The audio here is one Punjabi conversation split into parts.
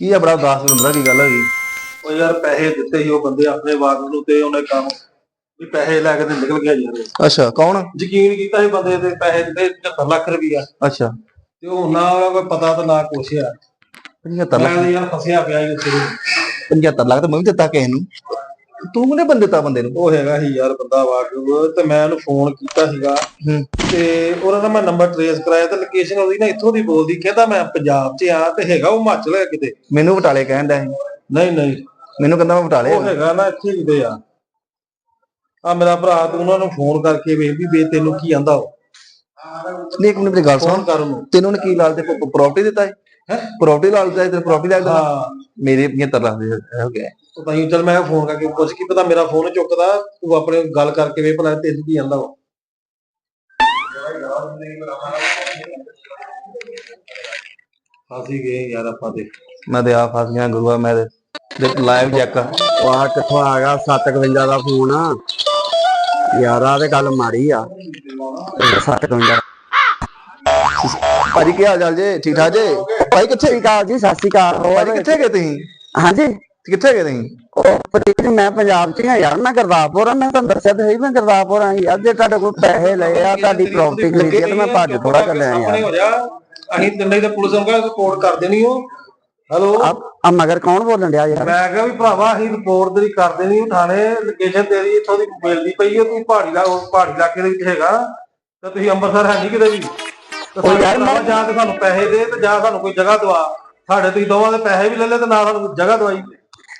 ਕੀ ਆ ਬੜਾ ਉਦਾਸ ਹੁੰਦਾ ਕੀ ਗੱਲ ਹੈਗੀ ਉਹ ਯਾਰ ਪੈਸੇ ਦਿੱਤੇ ਸੀ ਉਹ ਬੰਦੇ ਆਪਣੇ ਵਾਗ ਨੂੰ ਤੇ ਉਹਨੇ ਕੰਮ ਵੀ ਪੈਸੇ ਲੈ ਕੇ ਤੇ ਨਿਕਲ ਗਿਆ ਯਾਰ। ਅੱਛਾ ਕੌਣ? ਯਕੀਨ ਕੀਤਾ ਸੀ ਬੰਦੇ ਤੇ ਪੈਸੇ ਦਿੱਤੇ 75 ਲੱਖ ਰੁਪਈਆ। ਅੱਛਾ। ਤੇ ਉਹ ਨਾ ਉਹਦਾ ਕੋਈ ਪਤਾ ਤਾਂ ਨਾ ਕੁਛ ਆ। 75 ਮੈਂ ਲੱਖ ਯਾਰ ਫਸਿਆ ਪਿਆ ਸੀ ਉੱਥੇ। 75 ਲੱਖ ਤਾਂ ਮੈਂ ਵੀ ਦਿੱਤਾ ਕਿਸੇ ਨੂੰ। ਤੂੰ ਕਿਹਨੇ ਬੰਦੇ ਦਿੱਤਾ ਬੰਦੇ ਨੂੰ? ਉਹ ਹੈਗਾ ਸੀ ਯਾਰ ਬੰਦਾ ਵਾਕਫ ਤੇ ਮੈਂ ਉਹਨੂੰ ਫੋਨ ਕੀਤਾ ਸੀਗਾ। ਹੂੰ। ਤੇ ਉਹਨਾਂ ਦਾ ਮੈਂ ਨੰਬਰ ਟ੍ਰੇਸ ਕਰਾਇਆ ਤੇ ਲੋਕੇਸ਼ਨ ਉਹਦੀ ਨਾ ਇੱਥੋਂ ਦੀ ਬੋਲਦੀ ਕਹਿੰਦਾ ਮੈਂ ਪੰਜਾਬ 'ਚ ਆ ਤੇ ਹੈਗਾ ਉਹ ਹਿਮਾਚਲ ਹੈ ਕਿਤੇ। ਮੈਨੂੰ ਬਟਾਲੇ ਕਹਿੰਦਾ ਸੀ। ਨਹੀਂ ਨਹੀਂ। ਮੈਨੂੰ ਕਹਿੰਦਾ ਮੈਂ ਬਟਾਲੇ ਉਹ ਹੈਗਾ ਨਾ ਇੱਥੇ ਕਿਤੇ ਆ। ਆ ਮੇਰਾ ਭਰਾ ਤੂੰ ਉਹਨਾਂ ਨੂੰ ਫੋਨ ਕਰਕੇ ਵੇਖ ਵੀ ਵੇ ਤੈਨੂੰ ਕੀ ਆਂਦਾ ਉਹ। ਨਹੀਂ ਇੱਕ ਮਿੰਟ ਮੇਰੀ ਗੱਲ ਫੋਨ ਸੁਣ ਕਰ ਉਹਨੂੰ। ਤੈਨੂੰ ਉਹਨੇ ਕੀ ਲਾਲ ਤੇ ਪ੍ਰਾਪਰਟੀ ਦਿੱਤਾ ਹੈਂ? ਪ੍ਰਾਪਰਟੀ ਲਾਲ ਹੈ ਤੇ ਪ੍ਰਾਪਰਟੀ ਦਾ ਹਾਂ। ਮੇਰੇ 75 ਲੱਖ ਦੇ ਹੋ ਗਿਆ ਤਾਂ ਹੀ ਚੱਲ ਮੈਂ ਫੋਨ ਕਰਕੇ ਪੁੱਛ ਕੀ ਪਤਾ ਮੇਰਾ ਫੋਨ ਚੁੱਕਦਾ ਤੂੰ ਆਪਣੇ ਗੱਲ ਕਰਕੇ ਵੇ ਭਲਾ ਤੈਨੂੰ ਕੀ ਆਂਦਾ ਉਹ ਫਾਸੀ ਗਏ ਯਾਰ ਆਪਾਂ ਤੇ। ਮੈਂ ਤੇ ਆ ਫਸ ਗਿਆ ਗੁਰੂਆ ਮੈਂ ਤੇ ਲਾਈਵ ਚੈੱਕ ਵਾਹ ਕਿੱਥੋਂ ਆ ਗਿਆ? 751 ਦਾ ਫੋਨ ਯਾਰ ਆ ਤੇ ਗੱਲ ਮਾੜੀ ਆ। 751 ਭਾਜੀ ਕੀ ਹਾਲ ਚਾਲ ਜੇ? ਠੀਕ ਠਾਕ ਜੇ? ਭਾਈ ਕਿੱਥੇ ਠੀਕ ਆ ਜੀ ਸਤਿ ਸ਼੍ਰੀ ਅਕਾਲ। ਹੋਰ ਕਿੱਥੇ ਗਏ ਤੁਸੀਂ? ਹਾਂਜੀ। ਕਿੱਥੇ ਗਏ ਤੁਸੀਂ? ਉਹ ਪ੍ਰੀਤ ਮੈਂ ਪੰਜਾਬ ਚ ਹੀ ਯਾਰ ਮੈਂ ਗੁਰਦਾਸਪੁਰ ਆ ਮੈਂ ਤੁਹਾਨੂੰ ਦੱਸਿਆ ਤੇ ਸਹੀ ਮੈਂ ਗੁਰਦਾਸਪੁਰ ਆ ਯਾਰ ਜੇ ਤੁਹਾਡੇ ਕੋਲ ਪੈਸੇ ਲਏ ਆ ਤੁਹਾਡੀ ਪ੍ਰਾਪਰਟੀ ਖਰੀਦੀ ਆ ਤੇ ਮੈਂ ਭੱਜ ਥੋੜਾ ਚੱਲਿਆ ਸਾਹਮਣੇ ਯਾਰ। ਹੋ ਜਾ। ਅਸੀਂ ਤਿੰਨੇ ਤੇ ਪੁਲਿਸ ਨੂੰ ਰਿਪੋਰਟ ਕਰ ਦੇਣੀ ਉਹ। ਹੈਲੋ ਆ ਮਗਰ ਕੌਣ ਬੋਲਣ ਡਿਆ ਯਾਰ? ਮੈਂ ਕਿਹਾ ਵੀ ਭਰਾਵਾ ਅਸੀਂ ਰਿਪੋਰਟ ਤੇਰੀ ਕਰ ਦੇਣੀ ਥਾਣੇ ਲੋਕੇਸ਼ਨ ਤੇਰੀ ਇੱਥੋਂ ਦੀ ਮਿਲਦੀ ਪਈ ਹੈ ਤੂੰ ਪਹਾੜੀ ਦਾ ਪਹਾੜੀ ਇਲਾਕੇ ਦੇ ਵਿੱਚ ਹੈਗਾ। ਤੇ ਤੁਸੀਂ ਅੰਮ੍ਰਿਤਸਰ ਹੈ ਨਹੀਂ ਕਿਤੇ ਵੀ? ਤੇ ਯਾਰ ਸਾਡੇ ਭਰਾਵਾ ਜਾਂ ਤੇ ਸਾਨੂੰ ਪੈਸੇ ਦੇ ਤੇ ਜਾਂ ਸਾਨੂੰ ਕੋਈ ਜਗ੍ਹਾ ਦਵਾ। ਸਾਡੇ ਤੁਸੀਂ ਦੋਵਾਂ ਦੇ ਪੈਸੇ ਵੀ ਲੈ ਲੈ ਤੇ ਨਾਲ ਸਾਨੂੰ ਜਗ੍ਹਾ ਦਵਾਈ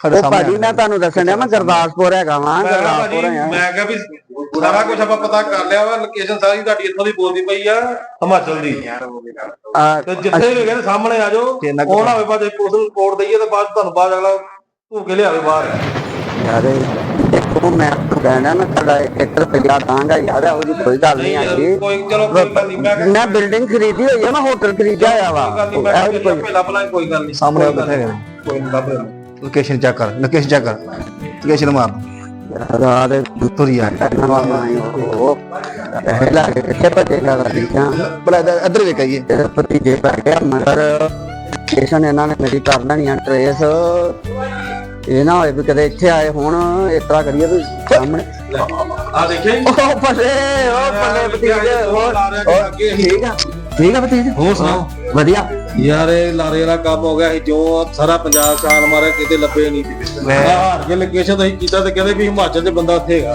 ਸਾਡੇ ਉਹ ਸਾਹਮਣੇ ਭਾਜੀ ਮੈਂ ਤੁਹਾਨੂੰ ਦੱਸਣ ਡਿਆ ਮੈਂ ਗੁਰਦਾਸਪੁਰ ਹੈਗਾ ਵਾਂ ਮੈਂ ਕਿਹਾ ਭਾਜੀ ਗੁਰਦਾਸਪੁਰ ਆ ਮੈਂ ਕਿਹਾ ਵੀ ਸਾਰਾ ਕੁਝ ਆਪਾਂ ਪਤਾ ਕਰ ਲਿਆ ਵਾ ਲੋਕੇਸ਼ਨ ਸਾਰੀ ਤੁਹਾਡੀ ਇੱਥੋਂ ਦੀ ਬੋਲਦੀ ਪਈ ਆ ਹਿਮਾਚਲ ਦੀ। ਆ, ਤੇ ਜਿੱਥੇ ਵੀ ਗਏ ਸਾਹਮਣੇ ਆ ਜਾਓ ਉਹ ਨਾ ਹੋਵੇ ਬਾਅਦ ਪੁਲਿਸ ਨੂੰ ਰਿਪੋਰਟ ਦਈਏ ਤੇ ਬਾਅਦ 'ਚ ਤੁਹਾਨੂੰ ਬਾਅਦ ਅਗਲਾ ਧੂ ਕੇ ਲਿਆਵੇ ਬਾਹਰ। ਯਾਰ ਦੇਖੋ ਮੈਂ ਕਹਿੰਦਾ ਮੈਂ ਤੁਹਾਡਾ 1 ਰੁਪਿਆ ਦਾਂਗਾ ਯਾਰ ਉਹ ਜੀ ਕੋਈ ਗੱਲ ਨਹੀਂ ਆਈ ਕੋਈ ਚਲੋ ਕੋਈ ਗੱਲ ਨਹੀਂ ਮੈਂ ਬਿਲਡਿੰਗ ਖਰੀਦੀ ਹੋਈ ਆ ਮੈਂ ਹੋਟਲ ਖਰੀਦਿਆ ਹੋਇਆ ਵਾ। ਕੋਈ ਗੱਲ ਨਹੀਂ ਮੈਂ ਇਹੋ ਕੋਈ ਕੋਈ ਗੱਲ ਨਹੀਂ ਸਾਹਮਣੇ ਗਏ ਕੋਈ ਨਹੀਂ। ਲੱਭ ਲੋਕੇਸ਼ਨ ਚੈੱਕ ਕਰ ਲੋਕੇਸ਼ਨ ਚੈੱਕ ਕਰ। ਲੋਕੇਸ਼ਨ ਮਾਰ। ਰਾਤ ਦੇ ਤੁਰੀ ਆ। ਉਹ। ਪਹਿਲਾ ਕਿੱਥੇ ਭੱਜੇਗਾ ਗੱਡੀਆਂ ਬੜਾ ਇੱਧਰ- ਇੱਧਰ ਵੇਖ ਆਈਏ। ਤੇਰੇ ਭਤੀਜੇ ਪੈ ਗਿਆ ਮਗਰ। ਸਟੇਸ਼ਨ ਇਹਨਾਂ ਨੇ ਮੇਰੀ ਕਰ ਲੈਣੀ ਆ ਟ੍ਰੇਸ ਇਹ ਨਾ ਹੋਏ ਵੀ ਕਦੇ ਇੱਥੇ ਆਏ ਹੁਣ ਇਸ ਤਰ੍ਹਾਂ ਕਰੀਏ ਵੀ ਸਾਹਮਣੇ। ਆ ਦੇਖਿਆ ਜੀ? ਉਹ ਬੱਲੇ ਉਹ ਬੱਲੇ ਭਤੀਜੇ ਹੋਰ ਹੋਰ, ਠੀਕ ਆ? ਠੀਕ ਆ ਭਤੀਜੇ? ਹੋਰ ਸੁਣਾਓ? ਵਧੀਆ। ਯਾਰ ਇਹ ਲਾਰੇ ਵਾਲਾ ਕੰਮ ਹੋ ਗਿਆ ਸੀ ਜੋ ਸਾਰਾ ਪੰਜਾਬ ਛਾਲ ਮਾਰਿਆ ਕਿਤੇ ਲੱਭੇ ਨਹੀਂ। ਮੈਂ- ਹਾਰ ਕੇ ਲੋਕੇਸ਼ਨ ਤੁਸੀਂ ਕੀਤਾ ਤੇ ਕਹਿੰਦੇ ਵੀ ਹਿਮਾਚਲ 'ਚ ਬੰਦਾ ਉੱਥੇ ਹੈਗਾ।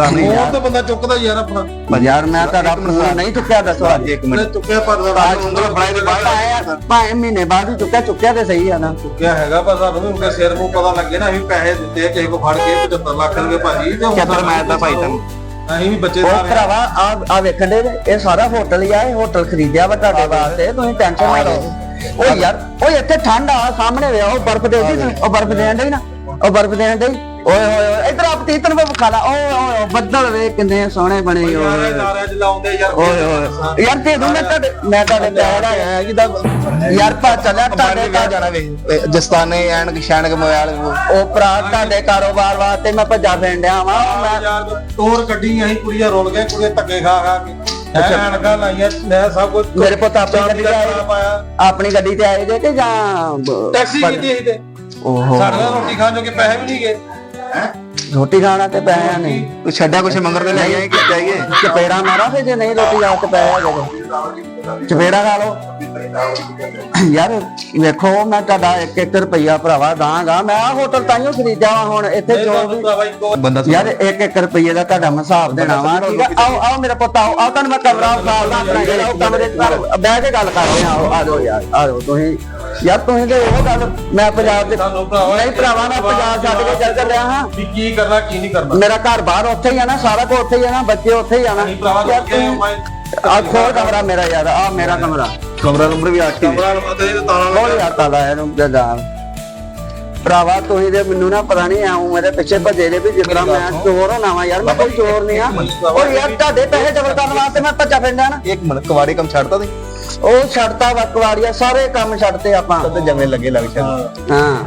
ਤਾਂ ਨਹੀਂ। ਉਹ ਤਾਂ ਬੰਦਾ ਚੁੱਕਦਾ ਯਾਰ ਆਪਣਾ। ਯਾਰ ਮੈਂ ਤੁਹਾਡਾ ਫੋਨ ਨਹੀਂ ਚੁੱਕਿਆ ਦੱਸੋ ਅੱਜ ਇੱਕ ਮੈਂ ਮਿੰਟ ਚੁੱਕਿਆ ਪਰ ਫੜਾਈ ਦੇ ਬਾਹਰ ਭਾਵੇਂ ਮਹੀਨੇ ਬਾਅਦ ਹੀ ਚੁੱਕਿਆ ਚੁੱਕਿਆ ਤੇ ਸਹੀ ਆ ਨਾ। ਚੁੱਕਿਆ ਹੈਗਾ ਪਰ ਸਾਨੂੰ ਵੀ ਉਹਦੇ ਸਿਰ ਨੂੰ ਪਤਾ ਲੱਗੇ ਨਾ ਵੀ ਪੈਸੇ ਦਿੱਤੇ ਕਿਸੇ ਕੋ ਫੜ ਕੇ 75 ਲੱਖ ਰੁਪਏ ਭਾਜੀ ਤੇ ਹੁਣ ਚੱਦਰ ਮੈਂ ਤਾਂ ਭਾਈ ਤੈਨੂੰ ਅਸੀਂ ਵੀ ਬੱਚੇ ਉਹ ਸਾਰੇ ਭਰਾਵਾ ਆ ਆ ਵੇਖਣ ਦੇ ਇਹ ਸਾਰਾ ਹੋਟਲ ਹੀ ਆ ਇਹ ਹੋਟਲ ਖਰੀਦਿਆ ਵਾ ਤੁਹਾਡੇ ਵਾਸਤੇ ਤੁਸੀਂ ਟੈਨਸ਼ਨ ਨਾ ਲਓ। ਉਹ ਯਾਰ ਉਹ ਇੱਥੇ ਠੰਡ ਆ ਸਾਹਮਣੇ ਵੇ ਉਹ ਬਰਫ਼ ਦੇ ਦੀ ਉਹ ਬਰਫ਼ ਦੇਣ ਡਈ ਨਾ ਉਹ ਬਰਫ਼ ਦੇਣ ਡਈ। ਓਏ ਹੋਏ ਹੋਏ ਇਧਰ ਆਪ ਤੀਤਨ ਵੇ ਖਾ ਲਾ। ਓਏ ਓਏ ਬੱਦਲ ਵੇ ਕਿੰਨੇ ਸੋਹਣੇ ਬਣੇ ਓਏ ਯਾਰ ਹੋਏ। ਨਾਰਿਆਂ 'ਚ ਲਾਉਂਦੇ ਯਾਰ ਓਏ ਹੋਏ ਯਾਰ ਤੇ ਦੂੰ ਮੈਂ ਤੁਹਾਡੇ ਮੈਂ ਤੁਹਾਡੇ ਪੈਰ ਆਇਆ ਜਿੱਦਾਂ ਯਾਰ ਪਾ ਚੱਲਿਆ ਤੁਹਾਡੇ ਤੁਹਾਡੇ ਜਾਣਾ ਵੇਖ ਜਸਤਾਨੇ ਐਨਕ ਸ਼ੈਨਕ ਮੋਬਾਈਲ ਉਹ ਭਰਾ ਤੁਹਾਡੇ ਕਾਰੋਬਾਰ ਵਾਸਤੇ ਮੈਂ ਭੱਜਾ ਫਿਰਨ ਡਿਆ ਵਾਂ। ਮੈਂ ਯਾਰ ਤੋਰ ਕੱਢੀ ਅਸੀਂ ਕੁੜੀਆਂ ਰੋਲ ਗਏ ਕੁੜੀਆਂ ਧੱਕੇ ਖਾ ਖਾ ਕੇ। ਐ ਅਣਗਾ ਲਾਈਆਂ ਮੈਂ ਸਭ ਕੁਝ ਮੇਰੇ ਪੁੱਤ ਆਪਣੀ ਗੱਡੀ ਤੇ ਆਏ ਪਾਇਆ। ਆਪਣੀ ਗੱਡੀ ਤੇ ਆਏ ਜੇ ਕਿ ਜਾਂ ਬ- ਟੈਕਸੀ ਕੀਤੀ ਅਸੀਂ ਤੇ। ਓਹੋ। ਸਾਡੇ ਰੋਟੀ ਖਾਣ ਜੋਗੇ ਪੈਸੇ ਵੀ ਨਹੀਂ ਗਏ। ਰੋਟੀ ਖਾਣਾ ਤੇ ਪੈਸਿਆਂ ਨੇ ਤੂੰ ਛੱਡਿਆ ਕੁਛ ਮੰਗਰ ਤੇ ਲੈ ਆਏ ਕਿ ਚਾਹੀਏ ਚਪੇੜਾ ਮਾਰਾ ਫੇ ਜੇ ਨਹੀਂ ਰੋਟੀ ਆ ਤੇ ਪੈਸੇ ਹੈਗੇ ਤੇ ਚਪੇੜਾ ਖਾ ਲਓ। ਯਾਰ ਵੇਖੋ ਮੈਂ ਤੁਹਾਡਾ 1-1 ਰੁਪਈਆ ਭਰਾਵਾ ਦਾਂਗਾ ਮੈਂ ਆ ਹੋਟਲ ਤਾਈਓ ਖਰੀਦਿਆ ਵਾ ਹੁਣ ਇੱਥੇ ਜੋ ਵੀ ਯਾਰ 1-1 ਰੁਪਈਏ ਦਾ ਤੁਹਾਡਾ ਮੈਂ ਹਿਸਾਬ ਦੇਣਾ ਵਾ ਠੀਕ ਆ? ਆਓ ਆਓ ਮੇਰਾ ਪੁੱਤ ਆਓ ਆਓ ਤੁਹਾਨੂੰ ਮੈਂ ਕਮਰਾ ਵਿਖਾਉਂਦਾ ਆਪਣਾ ਜਿਹੜਾ ਉਹ ਕਮਰੇ 'ਚ ਘਰ- ਬਹਿ ਕੇ ਗੱਲ ਕਰਦੇ ਆ ਆਓ ਆ ਜਾਓ ਯਾਰ ਆ ਜਾਓ। ਤੁਸੀਂ ਯਾਰ ਤੁਸੀਂ ਤੇ ਉਹ ਗੱਲ ਮੈਂ ਪੰਜਾਬ ਦੇ ਨਹੀਂ ਭਰਾਵਾ ਮੈਂ ਪੰਜਾਬ ਛੱਡ ਕੇ ਚੱਲ ਚੱਲਿਆ ਹਾਂ। ਵੀ ਕੀ ਕਰਨਾ ਕੀ ਨਹੀਂ ਕਰਨਾ। ਮੇਰਾ ਘਰ ਬਾਹਰ ਉੱਥੇ ਹੀ ਆ ਨਾ ਸਾਰਾ ਕੁਝ ਉੱਥੇ ਹੀ ਆ ਨਾ ਬੱਚੇ ਉੱਥੇ ਹੀ ਆ ਨਾ। ਨਹੀਂ ਭਰਾਵਾ ਆ ਖੋਲ ਕਮਰਾ ਮੇਰਾ ਯਾਰ ਆ ਮੇਰਾ ਕਮਰਾ। ਕਮਰਾ ਨੰਬਰ ਵੀ ਆਖੀ ਕਮਰਾ ਨੂੰ ਪਤਾ ਤਾਲਾ ਖੋਲ ਯਾਰ ਤਾਲਾ ਇਹਨੂੰ ਜਦਾਨ ਭਰਾਵਾ ਤੁਸੀਂ ਤੇ ਮੈਨੂੰ ਨਾ ਪਤਾ ਨਹੀਂ ਆਉਂ ਮੇਰੇ ਪਿੱਛੇ ਭੱਜੇ ਦੇ ਵੀ ਜਿੱਦਾਂ ਮੈਂ ਚੋਰ ਹੋਣਾ ਵਾ ਯਾਰ ਮੈਂ ਕੋਈ ਚੋਰ ਨਹੀਂ ਆ। ਉਹ ਯਾਰ ਤੁਹਾਡੇ ਪੈਸੇ ਡਬਲ ਕਰਨ ਵਾਸਤੇ ਮੈਂ ਭੱਜਾ ਫਿਰਦਾ ਨਾ। ਇੱਕ ਮਿੰਟ ਕਵਾੜੀ ਕੰਮ ਛੱਡਤਾ ਤੇ ਉਹ ਛੱਡਤਾ ਵਕਵਾੜੀਆ ਸਾਰੇ ਕੰਮ ਛੱਡਤੇ ਆਪਾਂ। ਤੇ ਜਮੇ ਲੱਗੇ ਲੱਗ ਸ਼ਾਇਦ ਹਾਂ।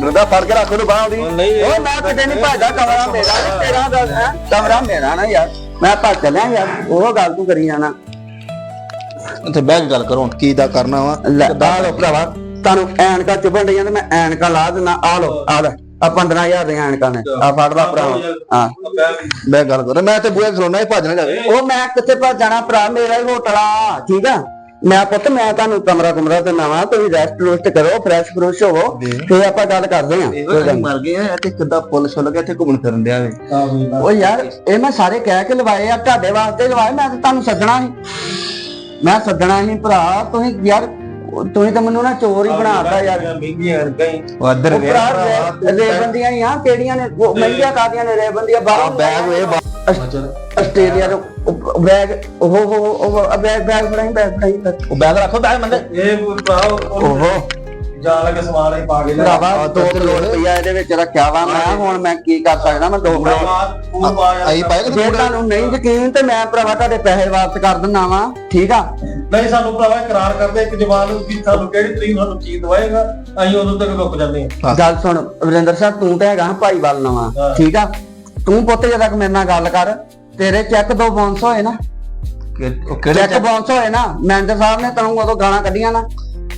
ਨੰਦਾ ਫੜ ਕੇ ਰੱਖ ਉਹਨੂੰ ਬਾਹ ਉਹਦੀ। ਨਹੀਂ। ਉਹ ਮੈਂ ਕਿਤੇ ਨਹੀਂ ਭੱਜਦਾ ਕਮਰਾ ਮੇਰਾ ਤੇਰਾ ਦਾ ਹੈਂ? ਕਮਰਾ ਮੇਰਾ ਨਾ ਯਾਰ। ਮੈਂ ਭੱਜ ਚੱਲਿਆ ਯਾਰ ਉਹ ਗੱਲ ਤੂੰ ਕਰੀ ਜਾਣਾ। ਉੱਥੇ ਬਹਿ ਕੇ ਗੱਲ ਕਰੋ ਹੁਣ ਕੀ ਦਾ ਕਰਨਾ ਵਾ ਲੈ ਆ ਲੋ ਭਰਾਵਾ। ਤੁਹਾਨੂੰ ਐਨਕਾਂ ਚੁਭਣ ਡਈਆਂ ਤੇ ਮੈਂ ਐਨਕਾਂ ਲਾ ਦਿੰਦਾ ਆ ਲੋ ਆ ਲੈ ਆ 15000 ਦੀਆਂ ਐਨਕਾਂ ਨੇ ਆ ਫੜ ਲਾ ਭਰਾਵਾ ਹਾਂ। ਬਹਿ ਕੇ ਗੱਲ ਕਰੋ ਮੈਂ ਤੇ ਬੂਹੇ ਖਲੋਣਾ ਇਹ ਭੱਜ ਨਾ ਜਾਵੇ। ਉਹ ਮੈਂ ਕਿੱਥੇ ਭੱਜ ਜਾਣਾ ਭਰਾ ਮੇਰਾ ਹੀ ਹੋਟਲ ਆ ਠੀਕ ਆ? ਮੈਂ ਪੁੱਤ ਮੈਂ ਤੁਹਾਨੂੰ ਕਮਰਾ ਕਮਰਾ ਤੇ ਨਵਾਂ ਤੁਸੀਂ ਰੈਸਟ ਰੂਸਟ ਕਰੋ ਫਰੈਸ਼ ਫਰੂਸ਼ ਹੋਵੋ ਫੇਰ ਆਪਾਂ ਗੱਲ ਕਰਦੇ ਆ ਇਹੋ ਮਰ ਗਏ ਆ ਤੇ ਕਿੱਦਾਂ ਪੁੱਲ ਛੁੱਲ ਗਿਆ ਇੱਥੇ ਘੁੰਮਣ ਫਿਰਨ ਡਿਆ ਵੇ। ਉਹ ਯਾਰ ਇਹ ਮੈਂ ਸਾਰੇ ਕਹਿ ਕੇ ਲਵਾਏ ਆ ਤੁਹਾਡੇ ਵਾਸਤੇ ਲਵਾਏ ਮੈਂ ਤਾਂ ਤੁਹਾਨੂੰ ਸੱਦਣਾ ਸੀ। ਮੈਂ ਸੱਦਣਾ ਸੀ ਭਰਾ ਤੁਸੀਂ ਯਾਰ ਤੁਸੀਂ ਤਾਂ ਮੈਨੂੰ ਨਾ ਚੋਰ ਹੀ ਬਣਾਤਾ ਯਾਰ। ਮਹਿੰਗੀਆਂ ਗਈ ਉਹ ਇੱਧਰ ਉਹ ਭਰਾ ਰੇਬੰਦੀਆਂ ਹੀ ਆ ਕਿਹੜੀਆਂ ਨੇ? ਉਹ ਮਹਿੰਗੀਆਂ ਕਾਦੀਆਂ ਨੇ? ਰੇਬੰਦੀਆਂ ਬਾਹਰੋਂ ਬੈਗ ਵੇ ਆਸਟ੍ਰੇਲੀਆ ਤੋਂ ਉਹ ਬੈਗ ਉਹ ਉਹ ਉਹ ਬੈਗ ਬੈਗ ਫੜਾਈ ਬੈਗ ਫੜਾਈ ਉਹ ਬੈਗ ਰੱਖੋ ਬੈਗ ਮੰਦੇ ਇਹ ਉਹ ਜਾਣ ਲੱਗੇ ਸਮਾਨ ਹੀ ਪਾ ਕੇ ਲੈ ਭਰਾਵਾ 2 ਕਰੋੜ ਰੁਪਇਆ ਇਹਦੇ ਵਿੱਚ ਰੱਖਿਆ ਵਾ। ਮੈਂ ਹੁਣ ਮੈਂ ਕੀ ਕਰ ਸਕਦਾ? ਮੈਂ 2 ਕਰੋੜ ਤੂੰ ਪਾ ਆਈ ਪਾਏ ਕਿ ਜੇ ਤੁਹਾਨੂੰ ਨਹੀਂ ਯਕੀਨ ਤੇ ਮੈਂ ਭਰਾਵਾ ਤੁਹਾਡੇ ਪੈਸੇ ਵਾਪਸ ਕਰ ਦਿੰਦਾ ਵਾ। ਠੀਕ ਆ? ਨਹੀਂ ਸਾਨੂੰ ਭਰਾਵਾ ਇਕਰਾਰ ਕਰਦੇ ਇੱਕ ਜਵਾਨ ਨੂੰ ਵੀ ਸਾਨੂੰ ਕਿਹੜੀ ਤਰੀਕ ਸਾਨੂੰ ਚੀਜ਼ ਦਵਾਏਗਾ ਅਸੀਂ ਉਦੋਂ ਤੱਕ ਰੁਕ ਜਾਂਦੇ ਹਾਂ। ਗੱਲ ਸੁਣ ਵਰਿੰਦਰ ਸਾਹਿਬ ਤੂੰ ਤਾਂ ਹੈਗਾ ਭਾਈ ਵੱਲ ਨਵਾਂ। ਠੀਕ ਆ? ਤੂੰ ਪੁੱਤ ਜਦ ਤੱਕ ਮੇਰੇ ਨਾਲ ਗੱਲ ਕਰ ਤੇਰੇ ਚੈੱਕ ਦੋ ਬਾਉਂਸ ਹੋਏ ਨਾ। ਉਹ ਕਿਹੜੇ ਚੈੱਕ ਬਾਉਂਸ ਹੋਏ ਨਾ ਮੈਨੇਜਰ ਸਾਹਿਬ ਨੇ ਤੈਨੂੰ ਉਦੋਂ ਗਾਲਾਂ ਕੱਢੀਆਂ ਨਾ।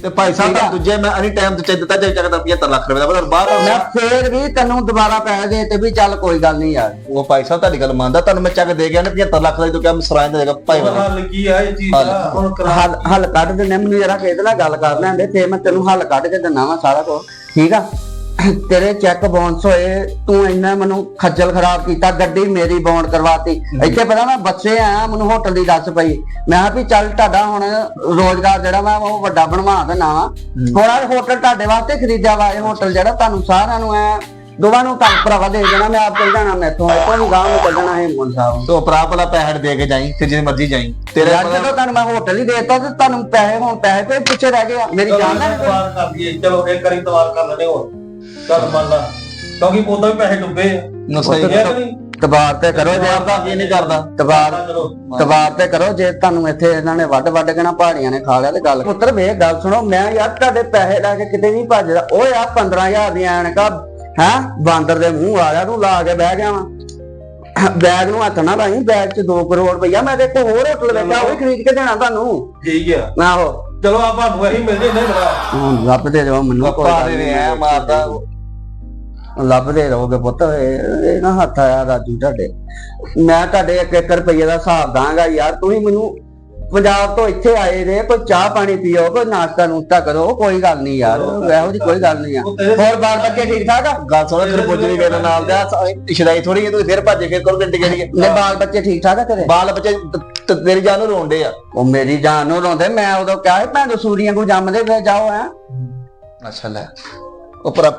ਤੇ ਭਾਈ ਸਾਹਿਬ। ਤਾਂ ਦੂਜੇ ਮੈਂ ਅਨੀ ਟਾਈਮ ਤੇ ਚੱਕ ਦਿੱਤਾ ਜੇ ਚੱਕ ਦਾ 75 ਲੱਖ ਰੁਪਏ ਦਾ ਪਰ ਬਾਹਰ ਮੈਂ ਫੇਰ ਵੀ ਤੈਨੂੰ ਦੁਬਾਰਾ ਪੈਸੇ ਦੇ ਤੇ ਵੀ ਚੱਲ ਕੋਈ ਗੱਲ ਨਹੀਂ ਯਾਰ। ਉਹ ਭਾਈ ਸਾਹਿਬ ਤੁਹਾਡੀ ਗੱਲ ਮੰਨਦਾ ਤੁਹਾਨੂੰ ਮੈਂ ਚੱਕ ਦੇ ਗਿਆ ਨਾ 75 ਲੱਖ ਦਾ ਤੂੰ ਕਿਹਾ ਮਸਰਾਂ ਦੇਗਾ ਭਾਈ ਹੁਣ ਹੱਲ ਕੀ ਆ ਇਹ ਚੀਜ਼ ਦਾ? ਹੁਣ ਹੱਲ ਹੱਲ ਕੱਢ ਦਿੰਦੇ ਮੈਨੂੰ ਜਰਾ ਕਿਹਦੇ ਨਾਲ ਗੱਲ ਕਰ ਲੈਂਦੇ ਫੇਰ ਮੈਂ ਤੈਨੂੰ ਹੱਲ ਕੱਢ ਕੇ ਦਿੰਦਾ ਵਾ ਸਾਰਾ ਕੁਝ ਠੀਕ ਆ? ਤੇਰੇ ਚੈੱਕ ਬਾਉਂਸ ਹੋਏ ਤੂੰ ਇੰਨਾ ਮੈਨੂੰ ਖੱਜਲ ਖਰਾਬ ਕੀਤਾ ਗੱਡੀ ਮੇਰੀ ਬਾਉਂਡ ਕਰਵਾਤੀ। ਇੱਥੇ ਪਤਾ ਮੈਂ ਬੱਚੇ ਆਇਆ ਮੈਨੂੰ ਹੋਟਲ ਦੀ ਦੱਸ ਪਈ। ਮੈਂ ਕਿਹਾ ਵੀ ਚੱਲ ਤੁਹਾਡਾ ਹੁਣ ਰੋਜ਼ਗਾਰ ਜਿਹੜਾ ਵਾ ਉਹ ਵੱਡਾ ਬਣਵਾ ਦੇਣਾ ਵਾ। ਹੁਣ ਆਹ ਹੋਟਲ ਤੁਹਾਡੇ ਵਾਸਤੇ ਖਰੀਦਿਆ ਵਾ ਇਹ ਹੋਟਲ ਜਿਹੜਾ ਤੁਹਾਨੂੰ ਸਾਰਿਆਂ ਨੂੰ ਐ ਦੋਵਾਂ ਨੂੰ ਤਾਂ ਭਰਾਵਾ ਦੇ ਦੇਣਾ ਮੈਂ ਆਪ ਚੱਲ ਜਾਣਾ ਮੈਥੋਂ ਇੱਥੋਂ ਵੀ ਗਾਂਵ ਨੂੰ ਚੱਲਣਾ ਹੈ ਮੁੰਨ ਸਾਹਿਬ ਤੋ ਭਰਾ ਭਲਾ ਪੈਸੇ ਦੇ ਕੇ ਜਾਈ ਤੇ ਜਿੰਨੇ ਮਰਜ਼ੀ ਜਾਈ। ਤੇਰੇ ਯਾਰ ਜਦੋਂ ਤੁਹਾਨੂੰ ਮੈਂ ਹੋਟਲ ਹੀ ਦੇਤਾ ਤੇ ਤੁਹਾਨੂੰ ਪੈਸੇ ਹੁਣ ਪੈਸੇ ਤੇ ਪਿੱਛੇ ਰਹਿ ਗਏ ਆ। ਮੇਰੀ ਜਾਨ ਦਾ ਤਵਾਰ ਕਰ ਦਈਏ ਚਲੋ ਇੱਕ ਵਾਰੀ ਤਵਾਰ ਕਰ ਲੈਣੇ ਹੋਰ। ਚੱਲ ਮੰਨ ਲਾ। ਕਿਉਂਕਿ ਉਦੋਂ ਵੀ ਪੈਸੇ ਡੁੱਬੇ ਆ। ਇਹ ਤਾਂ ਨਹੀਂ ਤਬਾਰ ਤੇ ਕਰੋ ਜੇ ਦਾ ਕੀ ਨਹੀਂ ਕਰਦਾ। ਤਬਾਰ ਤਬਾਰ ਤੇ ਕਰੋ ਜੇ ਤੁਹਾਨੂੰ ਇੱਥੇ ਇਹਨਾਂ ਨੇ ਵੱਡ ਵੱਡ ਕੇ ਨਾ ਪਹਾੜੀਆਂ ਨੇ ਖਾ ਲਿਆ ਤੇ ਗੱਲ ਪੁੱਤਰ ਵੇ ਗੱਲ ਸੁਣੋ ਮੈਂ ਯਾਰ ਤੁਹਾਡੇ ਪੈਸੇ ਲੈ ਕੇ ਕਿਤੇ ਨਹੀਂ ਭੱਜਦਾ। ਉਹ ਯਾਰ 15000 ਦੀਆਂ ਐਨਕਾਂ ਹੈ ਬਾਂਦਰ ਦੇ ਮੂੰਹ ਵਾਲਿਆ ਤੂੰ ਲਾ ਕੇ ਬਹਿ ਗਿਆ ਵਾ। ਬੈਗ ਨੂੰ ਹੱਥ ਨਾ ਲਾਈ ਬੈਗ 'ਚ 2 ਕਰੋੜ ਰੁਪਈਆ ਮੈਂ ਤੇ ਇੱਕ ਹੋਰ ਹੋਟਲ ਵੇਖਿਆ ਉਹ ਵੀ ਖਰੀਦ ਕੇ ਦੇਣਾ ਤੁਹਾਨੂੰ। ਠੀਕ ਆ। ਆਹੋ। ਚਲੋ ਆਪਾਂ ਨੂੰ ਇਹੀ ਮਿਲ ਜੇ ਨਹੀਂ ਬੜਾ ਹੁਣ ਰੱਬ ਦੇ ਦਿਓ ਮੈਨੂੰ ਕੋਈ ਪਾ ਗੱਲ ਦੇ ਨੀ। ਐ ਮਾਰਦਾ। ਲੱਭਦੇ ਰਹੋਗੇ ਪੁੱਤ ਇਹ ਇਹ ਨਾ ਹੱਥ ਆਇਆ ਰਾਜੂ ਤੁਹਾਡੇ। ਮੈਂ ਤੁਹਾਡੇ ਇੱਕ ਇੱਕ ਰੁਪਈਏ ਦਾ ਹਿਸਾਬ ਦਾਂਗਾ ਯਾਰ ਤੁਸੀਂ ਮੈਨੂੰ ਪੰਜਾਬ ਤੋਂ ਇੱਥੇ ਆਏ ਨੇ ਕੋਈ ਚਾਹ ਪਾਣੀ ਪੀਓ ਕੋਈ ਨਾਸ਼ਤਾ ਨੂਸ਼ਤਾ ਕਰੋ ਕੋਈ ਗੱਲ ਨਹੀਂ ਯਾਰ ਇਹੋ ਜੀ ਕੋਈ ਗੱਲ ਨਹੀਂ ਆ। ਹੋਰ ਬਾਲ ਬੱਚੇ ਠੀਕ ਠਾਕ ਆ? ਗੱਲ ਸੁਣ ਫਿਰ ਬੁੱਝਰੀ ਵੇਲੇ ਨਾਲ ਦਾ ਇਸ਼ਰਾਈ ਥੋੜੀ ਤੂੰ ਫਿਰ ਭੱਜ ਕੇ ਕੋਲ ਗੱਡੀ ਗਈ ਨੇ ਬਾਲ ਬੱਚੇ ਠੀਕ ਠਾਕ ਆ ਤੇਰੇ? ਬਾਲ ਬੱਚੇ ਤ- ਤੇਰੀ ਜਾਨ ਨੂੰ ਰੋਂਦੇ ਆ। ਉਹ ਮੇਰੀ ਜਾਨ ਨੂੰ ਰੋਂਦੇ ਮੈਂ ਉਦੋਂ ਕਿਹਾ ਸੀ ਭੈਣ ਸੂਰੀਆਂ ਕੋ ਜੰਮਦੇ ਫੇਰ ਜਾਓ ਹੈ। ਅੱਛਾ ਲੈ। ਉਹ ਪਰ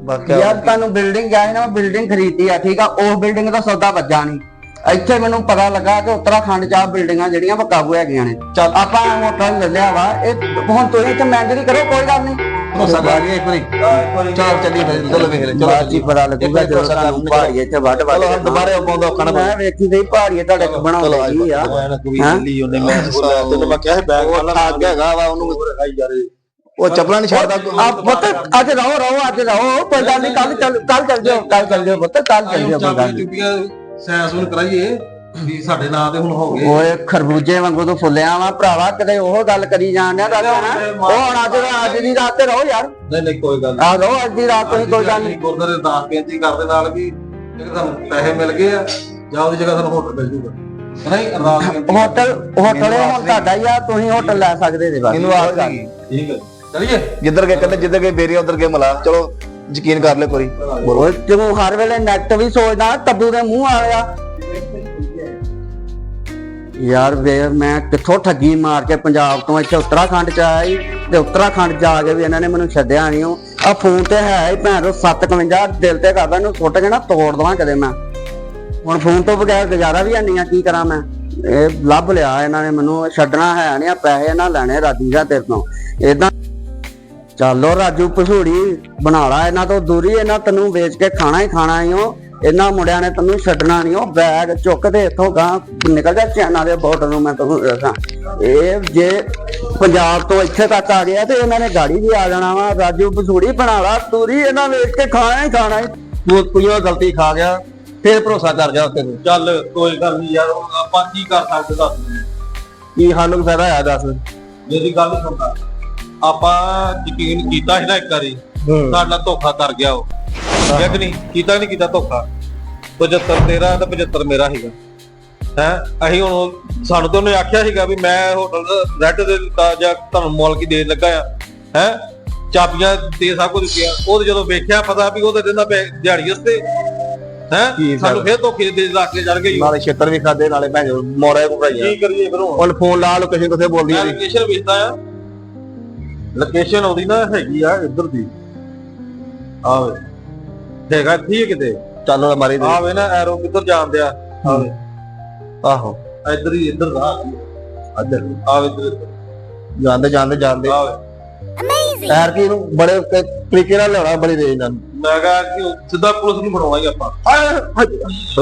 ਬਾਕੀ ਯਾਰ ਤੁਹਾਨੂੰ ਬਿਲਡਿੰਗ ਆਈ ਨਾ ਬਿਲਡਿੰਗ ਖਰੀਦੀ ਆ ਠੀਕ ਆ ਉਸ ਬਿਲਡਿੰਗ ਦਾ ਸੌਦਾ ਵੱਜਾ ਨਹੀਂ ਇੱਥੇ ਮੈਨੂੰ ਪਤਾ ਲੱਗਾ ਕਿ ਉੱਤਰਾਖੰਡ ਚ ਆ ਬਿਲਡਿੰਗਾਂ ਜਿਹੜੀਆਂ ਵਾ ਕਾਬੂ ਹੈਗੀਆਂ ਨੇ। ਚੱਲ ਆਪਾਂ ਹੋਟਲ ਲੈ ਲਿਆ ਵਾ। ਇਹ ਹੁਣ ਤੁਸੀਂ ਇੱਥੇ ਮੈਨੇਜਰੀ ਕਰੋ ਕੋਈ ਗੱਲ ਨਹੀਂ। ਭਰੋਸਾ ਕਰ ਲਈ ਇੱਕ ਵਾਰੀ। ਚਲ ਚੱਲੀ ਫਿਰ। ਚਲੋ ਵੇਖ ਲੈ ਚਲੋ ਹੀ ਪਤਾ ਲੱਗੂਗਾ ਜਦੋਂ ਤੁਹਾਨੂੰ ਪਹਾੜੀਏ ਤੇ ਵੱਡ ਵੱਡ ਚਲੋ ਦੁਬਾਰੇ ਪਾਉਂਦਾ ਮੈਂ ਵੇਖੀ ਗਈ ਪਹਾੜੀਏ ਤੁਹਾਡੇ ਇੱਕ ਬਣਾਉਂਦੀ ਆ। ਹੈਂ? ਉਹਨੇ ਮੈਂ ਤੈਨੂੰ ਮੈਂ ਕਿਹਾ ਸੀ ਬੈਗ ਵਾਲਾ ਅੱਗ ਹੈਗਾ ਵਾ ਉਹਨੂੰ ਉਹ ਚੱਪਲਾਂ ਨਹੀਂ ਛੱਡਦਾ ਆ ਪੁੱਤ ਅੱਜ ਰਹੋ ਰਹੋ ਅੱਜ ਰਹੋ। ਕੋਈ ਗੱਲ ਨਹੀਂ ਕੱਲ ਚੱਲ ਕੱਲ ਚੱਲ ਜਾਓ ਕੱਲ ਚੱਲ ਜਾਓ ਪੁੱਤ ਕੱਲ ਚੱਲ ਜਾਓ। ਸੈਂਸੂਨ ਕਰਾਈਏ ਵੀ ਸਾਡੇ ਨਾਂ ਤੇ ਹੁਣ ਹੋ ਗਏ। ਓਏ ਖਰਬੂਜੇ ਵਾਂਗੂ ਤੂੰ ਫੁੱਲਿਆ ਵਾ ਭਰਾਵਾ ਕਿਤੇ ਉਹ ਗੱਲ ਕਰੀ ਜਾਣ ਡਿਆ ਰਾਜਾ ਉਹ ਹੁਣ ਅੱਜ ਦਾ- ਅੱਜ ਦੀ ਰਾਤ ਤੇ ਰਹੋ ਯਾਰ। ਨਹੀਂ ਨਹੀਂ ਕੋਈ ਗੱਲ ਆ ਰਹੋ ਅੱਜ ਦੀ ਰਾਤ ਤੁਸੀਂ ਕੋਈ ਗੱਲ ਨਹੀਂ। ਗੁਰਦਾਰੇ ਦਾਸ ਬੇਨਤੀ ਕਰਦੇ ਨਾਲ ਵੀ ਜਿਹੜੇ ਸਾਨੂੰ ਪੈਸੇ ਮਿਲ ਗਏ ਆ ਜਾਂ ਉਹਦੀ ਜਗ੍ਹਾ ਸਾਨੂੰ ਹੋਟਲ ਮਿਲ ਜੂਗਾ। ਨਹੀਂ ਅਰਦਾਸ ਹੋਟਲ ਹੋਟਲ ਇਹ ਹੁਣ ਤੁਹਾਡਾ ਹੀ ਆ ਤੁਸੀਂ ਹੋਟਲ ਲੈ ਸਕਦੇ ਜੇ ਬਸ। ਮੈਨੂੰ ਆਸ ਨਹੀਂ ਠੀਕ ਹੈ। ਚਲਿਏ। ਜਿੱਧਰ ਗਏ ਕਹਿੰਦੇ ਜਿੱਧਰ ਗਏ ਬੇਰੀਆ ਉਧਰ ਗਏ ਮਲਾ ਚਲੋ ਯਕੀਨ ਕਰ ਲੈ ਕੋਈ। ਓਏ ਤੂੰ ਹਰ ਵੇਲੇ ਨੈਟ ਵੀ ਸੋਚਦਾ, ਤੱਬੂ ਦੇ ਮੂੰਹ ਵਾਲਿਆ ਯਾਰ ਵੇ, ਮੈਂ ਕਿੱਥੋਂ ਠੱਗੀ ਮਾਰ ਕੇ ਪੰਜਾਬ ਤੋਂ ਇੱਥੇ ਉੱਤਰਾਖੰਡ ਚ ਆਇਆ ਈ ਤੇ ਉੱਤਰਾਖੰਡ ਜਾ ਕੇ ਵੀ ਇਹਨਾਂ ਨੇ ਮੈਨੂੰ ਛੱਡਿਆ ਨਹੀਂ ਉਹ। ਆ ਫੋਨ ਤੇ ਹੈ ਹੀ ਭੈਣ ਰੋ 751 ਦਿਲ ਤੇ ਕਰਦਾ ਇਹਨੂੰ ਸੁੱਟ ਕੇ ਨਾ ਤੋੜ ਦਵਾਂ ਕਦੇ ਮੈਂ। ਹੁਣ ਫੋਨ ਤੋਂ ਬਗੈਰ ਗੁਜ਼ਾਰਾ ਵੀ ਨਹੀਂ ਆ, ਕੀ ਕਰਾਂ ਮੈਂ? ਇਹ ਲੱਭ ਲਿਆ ਇਹਨਾਂ ਨੇ ਮੈਨੂੰ ਛੱਡਣਾ ਹੈ ਨਹੀਂ ਆ, ਪੈਸੇ ਨਾ ਲੈਣੇ ਰਾਜੂ ਜਾਂ ਤੇਰੇ ਤੋਂ। ਇਦਾਂ ਚੱਲੋ ਰਾਜੂ ਪਸੂੜੀ ਬਣਾ ਲਾ ਇਹਨਾਂ ਤੋਂ ਦੂਰੀ ਇਹਨਾਂ ਤੈਨੂੰ ਵੇਚ ਕੇ ਖਾਣਾ ਹੀ ਖਾਣਾ ਹੀ ਉਹ ਇਹਨਾਂ ਮੁੰਡਿਆਂ ਨੇ ਤੈਨੂੰ ਛੱਡਣਾ ਨਹੀਂ ਉਹ ਬੈਗ ਚੁੱਕ ਤੇ ਇੱਥੋਂ ਗਾਂ ਨਿਕਲ ਜਾ ਚੈਨਾ ਦੇ ਬਾਰਡਰ ਨੂੰ ਮੈਂ ਤੁਹਾਨੂੰ ਦੱਸਾਂ। ਇਹ ਜੇ ਪੰਜਾਬ ਤੋਂ ਇੱਥੇ ਤੱਕ ਆ ਗਿਆ ਤੇ ਇਹਨਾਂ ਨੇ ਗਾੜੀ ਵੀ ਆ ਜਾਣਾ ਵਾ। ਰਾਜੂ ਪਸੂੜੀ ਬਣਾ ਲਾ ਦੂਰੀ ਇਹਨਾਂ ਵੇਚ ਕੇ ਖਾਣਾ ਹੀ ਖਾਣਾ ਹੀ ਤੂੰ ਕੋਈ ਗਲਤੀ ਖਾ ਗਿਆ ਫਿਰ ਭਰੋਸਾ ਕਰ ਜਾ ਉੱਤੇ ਤੂੰ। ਚੱਲ ਕੋਈ ਗੱਲ ਨਹੀਂ ਯਾਰ ਆਪਾਂ ਕੀ ਕਰ ਸਕਦੇ ਦੱਸ। ਕੀ ਸਾਨੂੰ ਫਾਇਦਾ ਆਇਆ ਦੱਸ। ਮੇਰੀ ਗੱਲ ਸੁਣਦਾ ਆਪਾਂ ਯਕੀਨ ਕੀਤਾ ਸੀ ਨਾ ਇੱਕ ਵਾਰੀ ਸਾਡੇ ਨਾਲ ਧੋਖਾ ਕਰ ਗਿਆ ਉਹ। ਕਿ ਨਹੀਂ? ਕੀਤਾ ਨਹੀਂ ਕੀਤਾ ਧੋਖਾ? 75 ਤੇਰਾ ਤੇ 75 ਮੇਰਾ ਸੀਗਾ। ਹੈ? ਅਸੀਂ ਹੁਣ ਸਾਨੂੰ ਤਾਂ ਉਹਨੇ ਆਖਿਆ ਸੀਗਾ ਵੀ ਮੈਂ ਹੋਟਲ ਰੈੱਡ ਦੇ ਦਿੱਤਾ ਜਾਂ ਤੁਹਾਨੂੰ ਮੌਲ ਕੀ ਦੇਣ ਲੱਗਾ ਆ। ਹੈ? ਚਾਬੀਆਂ ਤੇ ਸਭ ਕੁਝ ਦਿੱਤੀਆਂ। ਉਹ ਜਦੋਂ ਵੇਖਿਆ ਪਤਾ ਵੀ ਉਹ ਤੇ ਦਿੰਦਾ ਦਿਹਾੜੀ ਉਸਤੇ ਹੈ? ਸਾਨੂੰ ਫੇਰ ਧੋਖੇ ਦੇ ਲਾ ਕੇ ਚੜ ਗਈ ਨਾਲੇ ਛੇਤਰ ਵੀ ਖਾਦੇ ਨਾਲੇ ਭੈਣ ਮੋਰੇ ਘੁਰਾਈਆਂ ਕੀ ਕਰੀਏ ਫਿਰ ਹੁਣ? ਫੋਨ ਲਾ ਲੋਕੇਸ਼ਨ ਕਿੱਥੇ ਬੋਲਦੀ ਆ ਲੋਕੇਸ਼ਨ ਵੇਚਦਾ ਆ। ਲੋਕੇਸ਼ਨ ਆਉਂਦੀ ਨਾ ਹੈਗੀ ਆ ਇੱਧਰ ਦੀ। ਆਵੇ। ਹੈਗਾ ਠੀਕ ਕਿਤੇ। ਚੱਲ ਮਾਰੀ ਦੇ। ਆਵੇ ਨਾ ਐਰੋ ਕਿੱਧਰ ਜਾਂਦੇ ਆ ਆਵੇ। ਆਹੋ। ਇੱਧਰ ਹੀ ਇੱਧਰ ਦਾ। ਇੱਧਰ। ਆਵੇ ਇੱਧਰ ਜਾਂਦੇ ਜਾਂਦੇ ਜਾਂਦੇ। ਆਵੇ। ਐਰ ਕੀ ਨੂੰ ਬੜੇ ਤਰੀਕੇ ਨਾਲ ਲਿਆਉਣਾ ਬੜੀ ਰੇਂਜ ਨਾਲ। ਮੈਂ ਕਹਾ ਕਿ ਸਿੱਧਾ ਪੁਲਿਸ ਨੂੰ ਫੜਾਉਣਾ ਹੀ ਆਪਾਂ।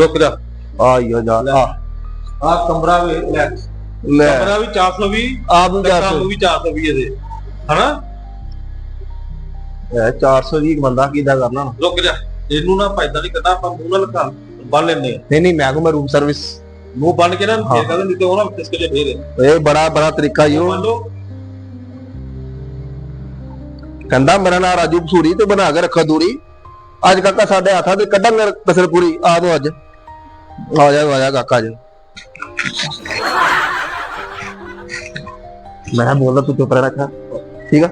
ਰੁਕ ਜਾ। ਆਈਓ ਜਾ। ਆ ਆ ਕਮਰਾ ਵੇ ਲੈ। ਲੈ। ਕਮਰਾ ਵੀ 420 ਆਪ ਨੂੰ ਤੇ ਜਾ ਕੰਮ ਵੀ 420 ਇਹਦੇ। ਹਨਾ? ਇਹ 420 ਬੰਦਾ ਕਿਦਾਂ ਕਰਨਾ? ਹੁਣ? ਰੁਕ ਜਾ ਇਹਨੂੰ ਨਾ ਫਾਇਦਾ ਨਹੀਂ ਕਰਨਾ ਆਪਾਂ ਮੂੰਹ ਨਾਲ ਬੰਨ ਲੈਨੇ ਆ ਨਹੀਂ ਨਹੀਂ ਮੈਂ ਕੋ ਮੈਂ ਰੂਮ ਸਰਵਿਸ ਮੂੰਹ ਬੰਨ ਕੇ ਨਾ ਫੇਰ ਕਹਿੰਦੇ ਨਹੀਂ ਤੇ ਉਹਨਾਂ ਕਿਸ ਕੇ ਫੇਰ। ਇਹ ਬੜਾ ਬੜਾ ਤਰੀਕਾ ਈ ਉਹ। ਮੰਨ ਲਓ। ਕਹਿੰਦਾ ਮੇਰਾ ਨਾਮ ਰਾਜੂ ਬਸੂਰੀ ਤੇ ਬਣਾ ਕੇ ਰੱਖੋ ਦੂਰੀ। ਅੱਜ ਕਾਕਾ ਸਾਡੇ ਹੱਥਾਂ ਤੇ ਕੱਢਾਂਗੇ ਕਸਰ ਪੂਰੀ। ਆ ਦੋ ਅੱਜ। ਆ ਜਾ ਆ ਜਾ ਕਾਕਾ ਜੀ। ਮੈਂ ਬੋਲਦਾ ਤੂੰ ਚੁੱਪ ਰਹਿ ਰੱਖਾ। ਠੀਕ ਆ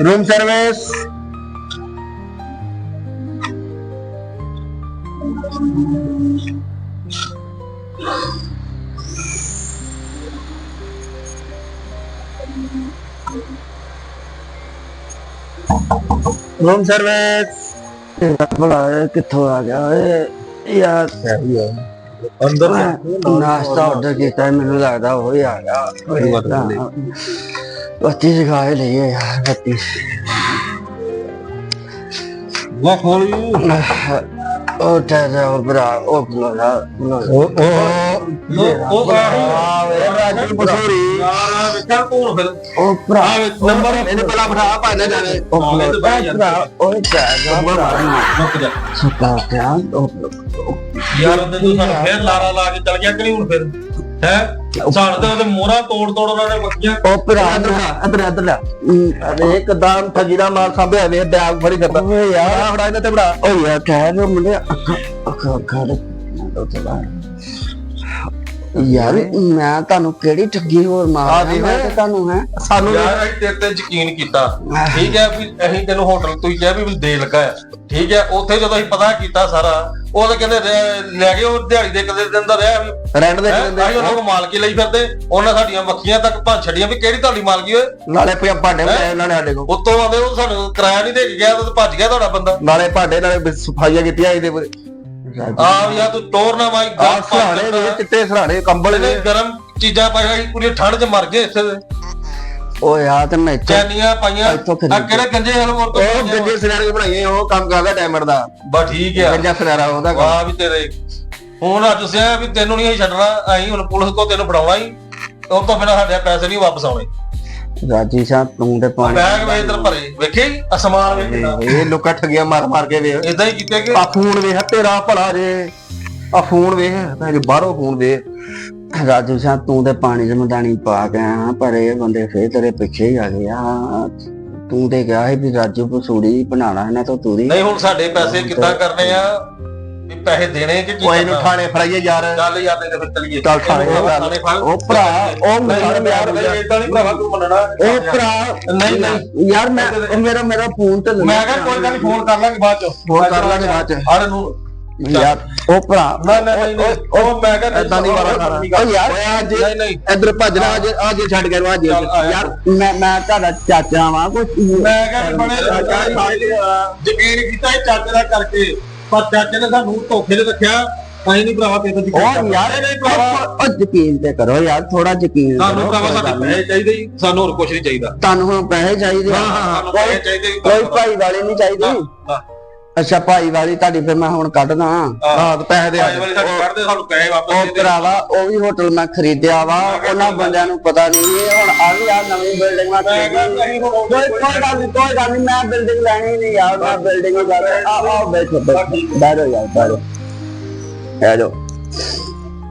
ਰੂਮ ਸਰਵਿਸ ਰੂਮ ਸਰਵਿਸ ਭਲਾ ਕਿੱਥੋਂ ਆ ਗਿਆ ਓਏ ਯਾਰ ਅੰਦਰ ਨਾਸ਼ਤਾ ਆਰਡਰ ਕੀਤਾ ਮੈਨੂੰ ਲੱਗਦਾ ਉਹ ਹੀ ਆ ਗਿਆ। ਬਾਤ ਜਗਾਏ ਲਈਏ ਯਾਰ ਬੱਤੀ ਵਾ ਖੋਲੀ ਉਹ ਉਹ ਬਰਾ ਉਹ ਬਲਾ ਉਹ ਉਹ ਉਹ ਰਾਜੂ ਬਸੂਰੀ ਯਾਰ ਵੇਖਿਆ ਕੋਣ ਫਿਰ। ਉਹ ਭਰਾ ਨੰਬਰ ਇਹਨੇ ਪਹਿਲਾਂ ਬਿਠਾ ਭਾਣੇ ਜਾਣੇ ਉਹ ਭਰਾ ਬਹਿ ਜਾ। ਭਰਾ ਉਹ ਟੈਰਾ ਰੁਕ ਜਾ। ਸੁੱਤਾ ਪਿਆ ਉਹ ਯਾਰ ਉਹਨੇ ਤੂੰ ਸਾਨੂੰ ਫੇਰ ਲਾਰਾ ਲਾ ਕੇ ਚਲ ਗਿਆ ਕਿ ਨਹੀਂ ਹੁਣ ਫਿਰ? ਹੈ? ਸਾਨੂੰ ਤਾਂ ਉਹਦੇ ਮੋਹਰਾਂ ਤੋੜ ਤੋੜ ਉਹਨਾਂ ਨੇ ਵੱਕੀਆਂ ਉਹ ਭਰਾ ਅੰਦਰ ਅੰਦਰ ਅੰਦਰ ਲੈ ਅਰੇ ਇੱਕਦਮ ਠੱਗੀ ਦਾ ਮਾਲ ਸਾਂਭਿਆ ਵੇ ਬੈਗ ਫੜੀ ਕਰਦਾ ਓਏ ਯਾਰ। ਆ ਫੜਾ ਇਹਨੇ ਤੇ ਫੜਾ। ਉਹ ਯਾਰ ਕਹਿ ਰੋ ਮੁੰਡੇ ਅੱਖਾਂ ਅੱਖਾਂ ਅੱਖਾਂ ਦੇ ਉਹ ਚਲਾ ਯਾਰ ਮੈਂ ਤੁਹਾਨੂੰ ਕਿਹੜੀ ਠੱਗੀ ਹੋਰ ਮਾਰ। ਮੈਂ ਤੇ ਤੁਹਾਨੂੰ ਹੈ। ਸਾਨੂੰ ਯਾਰ ਅਸੀਂ ਤੇਰੇ ਤੇ ਯਕੀਨ ਕੀਤਾ। ਠੀਕ ਹੈ ਵੀ ਅਸੀਂ ਤੈਨੂੰ ਹੋਟਲ ਤੋਂ ਹੀ ਕਿਹਾ ਵੀ ਦੇ ਲੱਗਾ ਠੀਕ ਹੈ ਉੱਥੇ ਜਦੋਂ ਅਸੀਂ ਪਤਾ ਕੀਤਾ ਸਾਰਾ ਉਹ ਤਾਂ ਕਹਿੰਦੇ ਰਹਿ- ਲੈ ਗਏ ਉਹ ਦਿਹਾੜੀ ਦੇ ਕਦੇ ਦਿਨ ਦਾ ਰਿਹਾ। ਵੀ ਰੈਂਟ ਦੇ ਹੈਂ? ਦਿੰਦੇ ਅਸੀਂ ਉਹਨਾਂ ਕੋਲ ਮਾਲਕੀ ਲਈ ਫਿਰਦੇ। ਉਹਨਾਂ ਸਾਡੀਆਂ ਮੱਖੀਆਂ ਤੱਕ ਭੰਨ ਛੱਡੀਆਂ ਵੀ ਕਿਹੜੀ ਤੁਹਾਡੀ ਮਾਲਕੀ ਓਏ? ਨਾਲੇ ਪਿਆ ਭਾਂਡੇ ਬਣਾਏ ਉਹਨਾਂ ਨੇ ਸਾਡੇ ਕੋਲ। ਉੱਤੋਂ ਆਉਂਦੇ ਉਹ ਸਾਨੂੰ ਕਿਰਾਇਆ ਨਹੀਂ ਦੇ ਕੇ ਗਿਆ ਤੇ ਭੱਜ ਗਿਆ ਤੁਹਾਡਾ ਬੰਦਾ। ਨਾਲੇ ਭਾਂਡੇ ਨਾਲੇ ਸਫਾਈਆਂ ਕੀਤੀਆਂ ਇਹਦੇ ਆ ਯਾਰ ਤੂੰ ਟੋਰ ਨਾ ਮਾਈ ਆ ਸਰਾਣੇ ਨੇ ਚਿੱਟੇ ਸਰਾਣੇ ਕੰਬਲ ਨੇ ਗਰਮ ਚੀਜ਼ਾਂ ਪਾਈਆਂ ਸੀ ਪੂਰੀ ਠੰਡ 'ਚ ਮਰ ਗਏ ਇੱਥੇ। ਦੇ। ਓ ਯਾਰ ਤੇ ਮੈਂ ਇੱਥੇ ਚੈਨੀਆਂ ਪਾਈਆਂ। ਇੱਥੋਂ ਆ ਕਿਹੜੇ ਗੰਜੇ ਹਲ ਮੋਰ ਤੋਂ ਉਹ ਗੰਜੇ ਸਰਾਣੇ ਬਣਾਈਏ ਉਹ ਕੰਮ ਕਰਦਾ ਡਾਇਮੰਡ ਦਾ। ਬਾ ਠੀਕ ਆ। ਗੰਜਾ ਸਰਾਣਾ ਉਹਦਾ ਕੰਮ। ਵਾਹ ਵੀ ਤੇਰੇ। ਹੁਣ ਅੱਜ ਦੱਸਿਆ ਵੀ ਤੈਨੂੰ ਨਹੀਂ ਅਸੀਂ ਛੱਡਣਾ ਅਸੀਂ ਹੁਣ ਪੁਲਿਸ ਕੋ ਤੈਨੂੰ ਫੜਾਉਣਾ ਹੀ। ਉਹ ਤੋਂ ਬਿਨਾਂ ਸਾਡੇ ਪੈਸੇ ਨਹੀਂ ਵਾਪਸ ਆਉਣੇ। ਰਾਜੀ ਸਾਹਿਬ ਤੂੰ ਤੇ ਪਾਣੀ ਬੈਗ ਵੇ ਇਧਰ ਭਰੇ। ਵੇਖੇ ਅਸਮਾਨ ਵੇਖਦਾ ਇਹ ਲੋਕਾਂ ਠੱਗੀਆਂ ਮਾਰ ਮਾਰ ਕੇ ਵੇਖ। ਇਦਾਂ ਹੀ ਕੀਤੇ ਕਿ ਆ ਫੋਨ ਵੇਖ ਤੇਰਾ ਭਲਾ ਜੇ। ਆ ਫੋਨ ਵੇਖ ਤਾਂ ਜੇ ਬਾਹਰੋਂ ਫੋਨ ਵੇਖ। ਰਾਜੂ ਸਾਹਿਬ ਤੂੰ ਤੇ ਪਾਣੀ ਚ ਮਦਾਨੀ ਪਾ ਕੇ ਆਇਆ ਪਰ ਇਹ ਬੰਦੇ ਫੇਰ ਤੇਰੇ ਪਿੱਛੇ ਹੀ ਆ ਗਏ ਆ। ਤੂੰ ਤੇ ਕਿਹਾ ਸੀ ਵੀ ਰਾਜੂ ਪਸੂੜੀ ਬਣਾਣਾ ਇਹਨਾਂ ਤੋਂ ਤੂੰ ਨਹੀਂ ਹੁਣ ਸਾਡੇ ਪੈਸੇ ਕਿੱਦਾਂ ਕਰਨੇ ਆ? ਵੀ ਪੈਸੇ ਦੇਣੇ ਕਿ ਕੀ ਕੋਈ ਨੂੰ ਕਰਨਾ? ਥਾਣੇ ਫੜਾਈਏ ਯਾਰ। ਚੱਲ ਯਾਰ ਤੇ ਫਿਰ ਚੱਲੀਏ। ਚੱਲ ਥਾਣੇ ਫੜ। ਉਹ ਭਰਾ ਉਹ ਨਹੀਂ ਮੇਰੇ ਯਾਰ ਪਿਆਰ ਇਦਾਂ ਨਹੀਂ ਭਰਾਵਾ ਤੂੰ ਮੰਨਣਾ। ਉਹ ਭਰਾ ਨਹੀਂ ਨਹੀਂ। ਯਾਰ ਮੈਂ ਉਹ ਮੇਰਾ ਮੇਰਾ ਫੋਨ ਤੇ ਮੈਂ ਕਿਹਾ ਕੋਈ ਗੱਲ ਨਹੀਂ ਫੋਨ ਕਰ ਲਾਂਗੇ ਬਾਅਦ ਚ। ਫੋਨ ਕਰ ਲਾਂਗੇ ਬਾਅਦ ਚ। ਆੜ ਨੂੰ ਯਾਰ ਉਹ ਭਰਾ ਨਾ ਨਾ ਉਹ ਮੈਂ ਕਿਹਾ ਏਦਾਂ ਨਹੀਂ ਵਾਰਾ ਖਾਣਾ ਉਹ ਯਾਰ ਨਹੀਂ ਨਹੀਂ। ਇੱਧਰ ਭੱਜਣਾ ਅੱਜ ਅੱਜ ਛੱਡ ਕੇ ਅੱਜ ਯਾਰ ਮੈਂ ਮੈਂ ਤੁਹਾਡਾ ਚਾਚਾ ਵਾਂ ਕੁਛ ਮੈਂ ਕਿਹਾ ਵੀ ਬੜੇ ਯਕੀਨ ਕੀਤਾ ਇਹ ਚਾਚੇ ਦਾ ਕਰਕੇ ਪਰ ਚਾਚੇ ਨੇ ਸਾਨੂੰ ਧੋਖੇ 'ਚ ਰੱਖਿਆ। ਅਸੀਂ ਨਹੀਂ ਭਰਾਵਾ ਤੇਰੇ ਤੇ ਉਹ ਯਾਰ ਨਹੀਂ ਭਰਾਵਾ। ਉਹ ਯਕੀਨ ਤੇ ਕਰੋ ਯਾਰ ਥੋੜਾ ਯਕੀਨ ਸਾਨੂੰ ਭਰਾਵਾ ਕੋਈ ਸਾਡੇ। ਪੈਸੇ ਚਾਹੀਦੇ ਹੀ ਸਾਨੂੰ ਹੋਰ ਕੁਝ ਨਹੀਂ ਚਾਹੀਦਾ। ਤੁਹਾਨੂੰ ਹੁਣ ਪੈਸੇ ਚਾਹੀਦੇ ਚਾਹੀਦੇ ਹੀ ਕੋਈ ਭਾਈ ਵਾਲੀ ਨਹੀਂ ਚਾਹੀਦੀ। ਅੱਛਾ ਭਾਈ ਵਾਲੀ ਤੁਹਾਡੀ ਫਿਰ ਮੈਂ ਹੁਣ ਕੱਢਦਾ। ਹਾਂ। ਤੇ ਪੈਸੇ ਦੇ ਭਾਈ ਵਾਲੀ ਸਾਡੇ ਕੱਢਦੇ ਸਾਨੂੰ ਪੈਸੇ ਵਾਪਸ ਉਹ ਦੇ ਦੇ ਭਰਾਵਾ ਉਹ ਵੀ ਹੋਟਲ ਮੈਂ ਖਰੀਦਿਆ ਵਾ ਉਹਨਾਂ ਬੰਦਿਆਂ ਨੂੰ ਪਤਾ ਨਹੀਂ ਇਹ ਹੁਣ ਆ ਵੀ ਆ ਨਵੀਂ ਬਿਲਡਿੰਗ ਮੈਂ ਖਰੀਦੀ ਕੋਈ ਕੋਈ ਗੱਲ ਨਹੀਂ ਕੋਈ ਗੱਲ ਨਹੀਂ ਮੈਂ ਬਿਲਡਿੰਗ ਲੈਣੀ ਨਹੀਂ ਯਾਰ ਮੈਂ ਬਿਲਡਿੰਗ ਹੀ ਕਰ ਆ ਆ ਬੈਠੋ ਬੈਠੋ ਬੈਠੋ ਯਾਰ ਬੈਠੋ ਆ ਜਾਓ।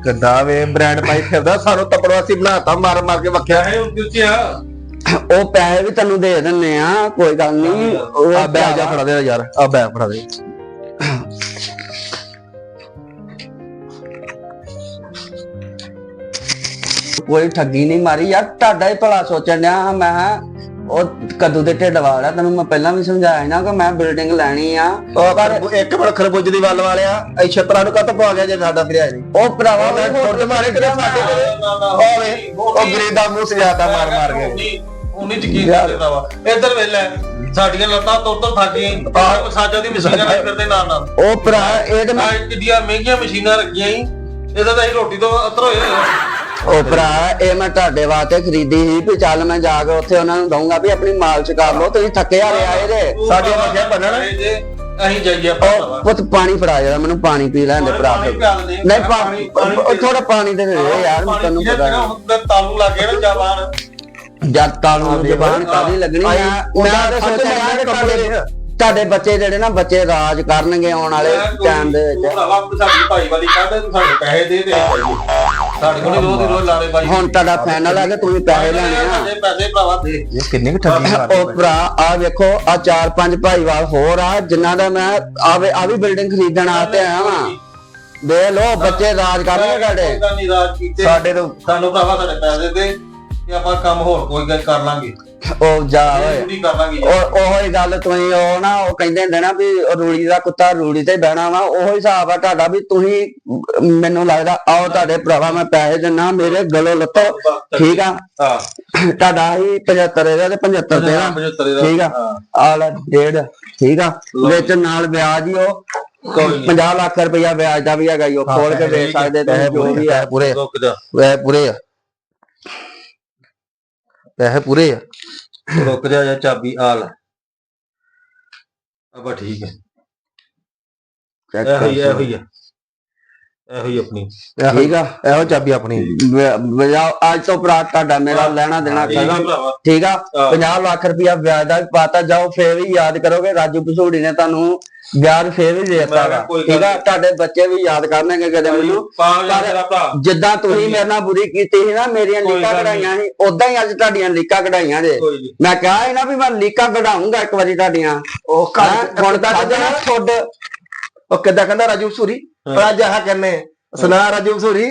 ਕਿੱਦਾਂ ਵੇ ਬ੍ਰਾਂਡ ਪਾਈ ਫਿਰਦਾ ਸਾਨੂੰ ਤਪੜਵਾਸੀ ਬਣਾਤਾ ਮਾਰ ਮਾਰ ਕੇ ਵਖਿਆ। ਹੁਣ ਕਿਉਂ ਆ। ਉਹ ਪੈਸੇ ਵੀ ਤੈਨੂੰ ਦੇ ਦਿੰਨੇ ਆ ਕੋਈ ਗੱਲ ਨਹੀਂ ਉਹ ਆ ਬੈਗ ਜਾ ਫੜਾ ਦੇ ਯਾਰ ਆ ਬੈਗ ਫੜਾ ਦੇ। ਕੋਈ ਠੱਗੀ ਨਹੀਂ ਮਾਰੀ। ਯਾਰ ਤੁਹਾਡਾ ਹੀ ਭਲਾ ਸੋਚਣ ਡਿਆ ਮੈਂ। ਉਹ ਕਦੂ ਦੇ ਢਿੱਡ ਵਾਲਾ ਤੈਨੂੰ ਮੈਂ ਪਹਿਲਾਂ ਵੀ ਸਮਝਾਇਆ ਨਾ ਕਿ ਮੈਂ ਬਿਲਡਿੰਗ ਲੈਣੀ ਆ। ਉਹ ਪਰ ਇੱਕ ਮਿੰਟ ਖਰਬੁੱਜ ਦੀ ਵੱਲ ਵਾਲਿਆ ਐ ਛਤਰਾ ਨੂੰ ਕੱਤ ਪਾ ਗਿਆ ਜੇ ਸਾਡਾ ਫਿਰਿਆ ਨਹੀਂ ਉਹ ਭਰਾਵਾ ਉਹਨੇ ਟੁੱਟ ਮਾਰੇ ਕਿਤੇ ਸਾਡੇ ਕੋਲੇ। ਓਏ ਉਹ ਗਰੀਬ ਦਾ ਮੂੰਹ ਸਜਾਤਾ ਮਾਰ ਮਾਰ ਕੇ। ਉਨੀ ਯਕੀਨ ਕਰ ਦਿੱਤਾ ਵਾ। ਇੱਧਰ ਵੇਖ ਲੈ ਸਾਡੀਆਂ ਲੱਤਾਂ ਤੋਂ ਤੋਂ ਥੱਕੀਆਂ ਸਾਜਾ ਦੀ ਮਸ਼ੀਨਾਂ ਨਾਲ ਫਿਰਦੇ ਨਾਲ ਨਾਲ। ਉਹ ਭਰਾ ਇਹ ਤੇ ਮੈਂ ਆਹ ਕਿੱਡੀਆਂ ਮਹਿੰਗੀਆਂ ਮਸ਼ੀਨਾਂ ਰੱਖੀਆਂ ਹੀ। ਇਹਦਾ ਤਾਂ ਅਸੀਂ ਰੋਟੀ ਤੋਂ ਅਤਰ ਹੋਏ ਹੋਏ। ਉਹ ਭਰਾ ਇਹ ਮੈਂ ਤੁਹਾਡੇ ਵਾਸਤੇ ਖਰੀਦੀ ਸੀ ਵੀ ਚੱਲ ਮੈਂ ਜਾ ਕੇ ਉੱਥੇ ਉਹਨਾਂ ਨੂੰ ਦਊਂਗਾ ਵੀ ਆਪਣੀ ਮਾਲ ਚ ਕਰ ਲਓ ਤੁਸੀਂ ਥੱਕੇ ਹਾਰੇ ਆਏ ਜੇ ਤੂੰ ਸਾਡੀਆਂ ਭਰਾ ਮੱਝਾਂ ਬੰਨਣ। ਇਹ ਜੇ ਅਸੀਂ ਜਾਈਏ ਆਪਾਂ ਭਰਾਵਾ। ਪੁੱਤ ਪਾਣੀ ਫੜਾ ਜਰਾ ਮੈਨੂੰ ਪਾਣੀ ਪੀ ਲੈਣ ਦੇ ਭਰਾ ਪਾਣੀ ਪਿਆ ਦੇ। ਨਹੀਂ ਪਾਣੀ ਉਹ ਥੋੜਾ ਪਾਣੀ ਦੇ ਦੇ ਯਾਰ ਪਾਣੀ ਤੈਨੂੰ ਪਤਾ। ਜਿਹੜਾ ਤੇ ਤਾਲੂ ਲੱਗੇ ਨਾ ਜ਼ਬਾਨ ਤਾਲੂ ਨੂੰ ਜ਼ਬਾਨ ਕਾਦੀ ਲੱਗਣੀ ਆ। ਮੈਂ ਤਾਂ ਠੰਡ ਸੋਚਿਆ ਕੱਪੜੇ ਤੁਹਾਡੇ ਬੱਚੇ ਜਿਹੜੇ ਨਾ ਬੱਚੇ ਰਾਜ ਕਰਨਗੇ ਆਉਣ ਵਾਲੇ ਟਾਈਮ ਦੇ ਵਿੱਚ। ਭਰਾਵਾ ਤੂੰ ਸਾਡੀ ਭਾਈ ਵਾਲੀ ਕਹਿੰਦਾ ਤੂੰ ਸਾਡੇ ਪੈਸੇ ਦੇ ਦੇ। ਸਾਡੇ ਕੋਲ ਰੋਜ਼ ਦੀ ਰੋਜ਼ ਲਾਰੇ ਬਾਈ। ਹੁਣ ਤੁਹਾਡਾ ਫਾਈਨਲ ਹੈ ਕਿ ਤੁਸੀਂ ਪੈਸੇ ਲੈਣੇ ਆ। ਸਾਡੇ ਪੈਸੇ ਭਰਾਵਾ ਦੇ। ਇਹ ਕਿੰਨੇ ਕੁ ਠੱਗੀ ਉਹ ਭਰਾ ਆ ਵੇਖੋ ਆ ਚਾਰ ਪੰਜ ਭਾਈਵਾਲ ਹੋਰ ਆ ਜਿਨ੍ਹਾਂ ਦਾ ਮੈਂ ਆਵੇ ਆ ਵੀ ਬਿਲਡਿੰਗ ਖਰੀਦਣ ਆਤੇ ਆਇਆ ਵਾਂ। ਦੇ ਲੋ ਬੱਚੇ ਰਾਜ ਕਰਨਗੇ ਕੀਤੇ। ਸਾਡੇ ਤੋਂ ਸਾਨੂੰ ਭਰਾਵਾ ਸਾਡੇ ਪੈਸੇ ਦੇ। ਤੇ ਆਪਾਂ ਕੰਮ ਹੋਰ ਕੋਈ ਗੱਲ ਕਰ ਲਾਂਗੇ। ਉਹ ਜਾ ਓਏ। ਪੂਰੀ ਕਰ ਲਾਂਗੇ ਉਹ ਉਹੋ ਹੀ ਗੱਲ ਤੁਸੀਂ ਉਹ ਨਾ ਉਹ ਕਹਿੰਦੇ ਹੁੰਦੇ ਨਾ ਵੀ ਰੂੜੀ ਦਾ ਕੁੱਤਾ ਰੂੜੀ ਤੇ ਬਹਿਣਾ ਵਾ ਉਹੋ ਹਿਸਾਬ ਆ ਤੁਹਾਡਾ ਵੀ ਤੁਸੀਂ ਮੈਨੂੰ ਲੱਗਦਾ ਆਓ ਤੁਹਾਡੇ ਭਰਾਵਾ ਮੈਂ ਪੈਸੇ ਦਿੰਨਾ ਮੇਰੇ ਗਲੋਂ ਲੱਤੋ। ਠੀਕ ਆ? ਹਾਂ। ਤੁਹਾਡਾ ਹੀ 75 ਇਹਦਾ ਤੇ 75 ਤੇਰਾ 75 ਦਾ ਠੀਕ ਆ? ਆ ਲੈ ਡੇਢ ਠੀਕ ਆ? ਵਿੱਚ ਨਾਲ ਵਿਆਜ ਹੀ ਉਹ। ਕੋਈ ਨੀ। 50 ਲੱਖ ਰੁਪਇਆ ਵਿਆਜ ਦਾ ਵੀ ਹੈਗਾ ਜੀ ਉਹ ਖੋਲ ਕੇ ਵੇਚ ਸਕਦੇ ਤੁਸੀਂ ਜੋ ਵੀ ਹੈ। ਪੂਰੇ ਰੁਕ ਜਾ। ਪੈਸੇ ਪੂਰੇ ਆ। ਪੈਸੇ ਪੂਰੇ ਆ। ਰੁਕ ਜਾ ਜਾਂ ਚਾਬੀ ਆ ਲੈ। ਅਬਾ ਠੀਕ ਹੈ। ਚੈੱਕ ਇਹੋ ਹੀ ਕਰ ਇਹੋ ਹੀ ਆ। ਇਹੋ ਹੀ ਆਪਣੀ। ਠੀਕ ਆ? ਇਹੋ ਚਾਬੀ ਆਪਣੀ। ਅੱਜ ਤੋਂ ਭਰਾ ਤੁਹਾਡਾ ਮੇਰਾ ਲੈਣਾ ਦੇਣਾ ਭਰਾਵਾ। ਠੀਕ ਆ? ਹਾਂ। 50 ਲੱਖ ਰੁਪਇਆ ਵਿਆਜ ਦਾ ਪਾਤਾ। ਜਾਓ ਫੇਰ ਵੀ ਯਾਦ ਕਰੋਗੇ। ਰਾਜੂ ਪਸੂੜੀ ਨੇ ਤੁਹਾਨੂੰ ਵਿਆਜ ਫੇਰ ਵੀ ਦੇ ਦਿੱਤਾ ਠੀਕ ਆ? ਤੁਹਾਡੇ ਬੱਚੇ ਵੀ ਯਾਦ ਕਰਨਗੇ ਕਦੇ ਮੈਨੂੰ। ਜਿੱਦਾਂ ਤੁਸੀਂ ਮੇਰੇ ਨਾਲ ਬੁਰੀ ਕੀਤੀ ਸੀ ਨਾ ਮੇਰੀਆਂ ਲੀਕਾਂ। ਕਢਾਈਆਂ ਸੀ ਉਦਾਂ ਹੀ ਅੱਜ ਤੁਹਾਡੀਆਂ ਲੀਕਾਂ ਕਢਾਈਆਂ ਜੇ। ਮੈਂ ਕਿਹਾ ਨਾ ਵੀ ਮੈਂ ਲੀਕਾਂ ਕਢਾਉਂਗਾ ਇੱਕ ਵਾਰੀ ਤੁਹਾਡੀਆਂ। ਉਹ? ਹੁਣ ਤਾਂ ਜਣਾ ਛੋਡ ਉਹ ਕਿੱਦਾਂ ਕਹਿੰਦਾ ਰਾਜੂ ਸੂਰੀ ਪਰ ਅੱਜ ਆਹ ਕਹਿੰਨੇ ਸੁਨਾ ਰਾਜੂ ਸੂਰੀ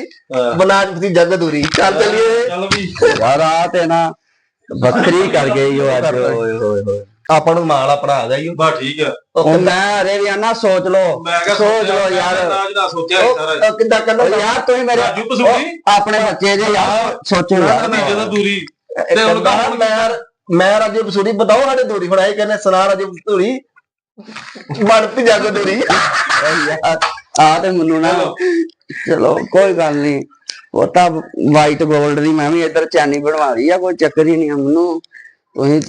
ਬਣਾ ਦੀ ਜੱਗ ਦੂਰੀ ਚੱਲ ਚੱਲੀਏ। ਚੱਲ ਵੀ। ਯਾਰ ਆ ਤੇ ਨਾ ਵੱਖਰੀ ਕਰ ਗਈ ਉਹ ਅੱਜ। ਓਏ ਹੋਏ ਹੋਏ ਆਪਾਂ ਨੂੰ ਮਾਲ ਆਪਣਾ ਆ ਜਾਈਓ ਬਾ ਠੀਕ ਆ। ਹੁਣ ਮੈਂ ਅਰੇ ਵੀ ਆਨਾ ਸੋਚ ਕਿਹਾ ਸੋਚ ਲਓ ਯਾਰ। ਰਾਜ ਦਾ ਸੋਚਿਆ ਸੀ ਸਾਰਾ ਉਹ ਕਿੱਦਾਂ ਉਹ ਯਾਰ ਤੁਸੀਂ ਮੇਰੇ ਰਾਜੂ ਪਸੂੜੀ ਆਪਣੇ ਬੱਚੇ ਦੇ ਯਾਰ ਸੋਚੋ ਯਾਰ। ਮੈਂ ਜਦੋਂ ਦੂਰੀ ਤੇ ਤੇ ਹੁਣ ਕੰਮ ਮੈਂ ਮੈਂ ਰਾਜੂ ਸੂਰੀ ਬਤਾਓ ਸਾਡੇ ਦੂਰੀ ਹੁਣ। ਆਏ ਕਹਿੰਦੇ ਸੁਨਾ ਰਾਜੂ ਸੂਰੀ ਬਣਤੀ ਜੱਗ ਦੂਰੀ ਯਾਰ। ਆ ਤੇ ਮੈਨੂੰ ਨਾ ਚਲੋ। ਕੋਈ ਗੱਲ ਨਹੀਂ ਉਹ ਤਾਂ ਵਾਈਟ 골ਡ ਦੀ ਮੈਂ ਵੀ ਇੱਧਰ ਚੈਨੀ ਬਣਵਾ ਰਹੀ ਆ ਕੋਈ ਚੱਕਰ ਹੀ ਨਹੀਂ ਆ ਮੈਨੂੰ। ਤੁਸੀਂ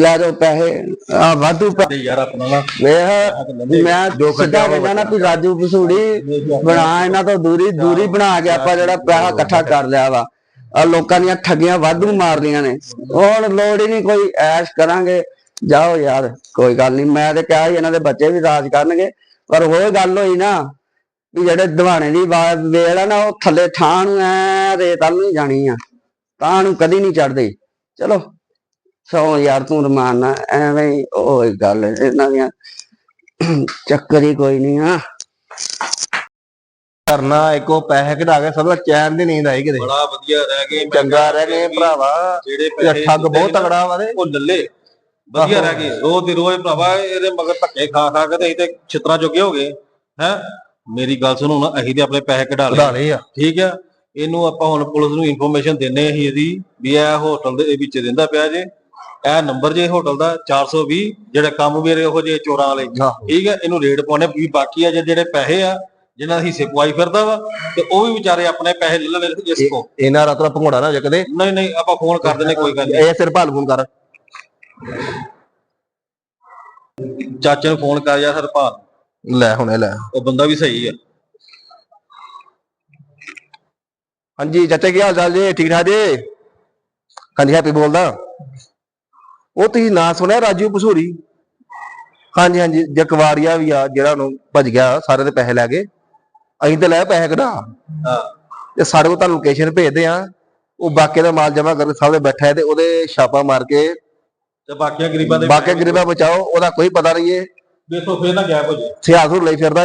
ਲੈ ਜਾਓ ਪੈਸੇ। ਆ ਵਾਧੂ ਪੈ- ਤੇ ਯਾਰ ਆਪਣਾ ਨਾ। ਵੇਖ ਮੈਂ ਸਿੱਧਾ ਕਹਿੰਦਾ ਨਾ ਵੀ ਰਾਜੂ ਪਸੂੜੀ ਬਣਾ ਇਹਨਾਂ ਤੋਂ ਦੂਰੀ ਦੂਰੀ ਬਣਾ ਕੇ ਆਪਾਂ ਜਿਹੜਾ ਪੈਸਾ ਇਕੱਠਾ ਕਰ ਲਿਆ ਵਾ। ਆ ਲੋਕਾਂ ਦੀਆਂ ਠੱਗੀਆਂ ਵਾਧੂ ਮਾਰਦੀਆਂ ਨੇ। ਹੁਣ ਲੋੜ ਹੀ ਨਹੀਂ ਕੋਈ ਐਸ਼ ਕਰਾਂਗੇ। ਜਾਓ ਯਾਰ ਕੋਈ ਗੱਲ ਨਹੀਂ ਮੈਂ ਤੇ ਕਿਹਾ ਸੀ ਇਹਨਾਂ ਦੇ ਬੱਚੇ ਵੀ ਰਾਜ ਕਰਨਗੇ। ਪਰ ਉਹ ਗੱਲ ਹੋਈ ਨਾ ਵੀ ਜਿਹੜੇ ਦਿਵਾਣੇ ਦੀ ਵੇਲ ਆ ਨਾ ਉਹ ਥੱਲੇ ਠਾਂ ਨੂੰ ਐ ਰੇਤ ਵੱਲ ਨਹੀਂ ਜਾਣੀ ਆ। ਤਾਂ ਨੂੰ ਕਦੀ ਨਹੀਂ ਚੜਦੀ। ਚਲੋ ਸੋ ਯਾਰ ਤੂੰ ਰਮਾਨ ਨਾ ਐਵੇਂ ਹੀ ਉਹ ਗੱਲ ਇਹਨਾਂ ਦੀਆਂ ਚੱਕਰ ਹੀ ਕੋਈ ਨਹੀਂ ਆ। ਕਰਨਾ ਇੱਕੋ ਪੈਸੇ ਕਢਾ ਕੇ ਸਭ ਦਾ ਚੈਨ ਦੀ ਨੀਂਦ ਆਈ ਕਿਤੇ। ਬੜਾ ਵਧੀਆ ਰਹਿ ਗਏ। ਚੰਗਾ ਰਹਿ ਗਏ ਭਰਾਵਾ। ਜਿਹੜੇ ਪੈਸੇ ਠੱਗ ਬਹੁਤ ਨਾ, ਤਗੜਾ ਵਾ ਤੇ। ਉਹ ਲੱਲੇ ਵਧੀਆ ਰਹਿ ਗਏ। ਰੋਜ਼ ਦੀ ਰੋਜ਼ ਭਰਾਵਾ ਇਹਦੇ ਮਗਰ ਧੱਕੇ ਖਾ ਖਾ ਕੇ ਤੇ ਤੇ ਛਿੱਤਰਾਂ ਜੋਗੇ ਹੋ ਗਏ ਹੈ? ਮੇਰੀ ਗੱਲ ਸੁਣੋ ਨਾ ਅਸੀਂ ਤੇ ਆਪਣੇ ਪੈਸੇ ਕਢਾ ਲਏ। ਕਢਾ ਲਏ ਆ। ਠੀਕ ਆ? ਇਹਨੂੰ ਆਪਾਂ ਹੁਣ ਪੁਲਿਸ ਨੂੰ ਇਨਫੋਰਮੇਸ਼ਨ ਦਿੰਨੇ ਅਸੀਂ ਇਹਦੀ ਵੀ ਇਹ ਹੋਟਲ ਦੇ ਵਿੱਚ ਦਿੰਦਾ ਪਿਆ ਜੇ। ਇਹ ਨੰਬਰ ਜੇ ਹੋਟਲ ਦਾ 420 ਜਿਹੜਾ ਕੰਮ ਵੀ ਇਹੋ ਜਿਹੇ ਚੋਰਾਂ ਵਾਲੇ। ਠੀਕ ਹੈ ਇਹਨੂੰ ਰੇਡ ਪਾਉਣੇ ਵੀ ਬਾਕੀ ਆ ਜਿਹੜੇ ਪੈਸੇ ਆ ਜਿਨ੍ਹਾਂ ਦਾ ਹਿੱਸੇ ਪਵਾਈ ਫਿਰਦਾ ਵਾ ਤੇ ਉਹ ਵੀ ਵਿਚਾਰੇ ਆਪਣੇ ਪੈਸੇ ਲੈ ਲੈਣ ਇਸ ਕੋ। ਇਹਨਾਂ ਰਾਤ ਦਾ ਭੰਗੜਾ ਨਾ ਹੋ ਜਾ ਕਦੇ ਨਹੀਂ ਨਹੀਂ ਆਪਾਂ ਫੋਨ ਕਰ ਦਿੰਨੇ ਕੋਈ ਗੱਲ ਨਹੀਂ। ਇਹ ਸਿਰ ਭਾਲ ਫੋਨ ਕਰ। ਚਾਚੇ ਨੂੰ ਫੋਨ ਕਰ ਜਾ ਹਰਪਾਲ। ਲੈ ਹੁਣੇ ਲੈ। ਉਹ ਬੰਦਾ ਵੀ ਸਹੀ ਆ। ਹਾਂਜੀ ਚਾਚਾ ਕੀ ਹਾਲ ਚਾਲ ਜੀ? ਠੀਕ ਠਾਕ ਜੀ? ਹਾਂਜੀ ਹੈਪੀ ਬੋਲਦਾ। ਉਹ ਤੁਸੀਂ ਨਾਂ ਸੁਣਿਆ ਰਾਜੂ ਪਸੂਰੀ ਹਾਂਜੀ ਹਾਂਜੀ ਜਕਵਾਰੀਆ ਵੀ ਆ ਜਿਹੜਾ ਨੂੰ ਭੱਜ ਗਿਆ ਸਾਰੇ ਦੇ ਪੈਸੇ ਲੈ ਕੇ। ਅਸੀਂ ਤੇ ਲੈ ਪੈਸੇ ਕਢਾ। ਹਾਂ। ਤੇ ਸਾਡੇ ਕੋਲ ਤੁਹਾਨੂੰ ਲੋਕੇਸ਼ਨ ਭੇਜਦੇ ਆ ਉਹ ਬਾਕੀ ਦਾ ਮਾਲ ਜਮਾ ਕਰਕੇ ਸਾਹਮਣੇ ਬੈਠਾ ਹੈ ਤੇ ਉਹਦੇ ਛਾਪਾ ਮਾਰ ਕੇ ਤੇ ਬਾਕੀਆਂ ਗਰੀਬਾਂ ਦੇ ਬਾਕੀ ਗਰੀਬਾਂ ਬਚਾਓ ਉਹਦਾ ਕੋਈ ਪਤਾ ਨਹੀਂ ਏ ਵੇਖੋ ਫੇਰ ਨਾ ਗੈਪ ਹੋ ਜਾਏ। ਸਿਆਸਤ ਲਈ ਫਿਰਦਾ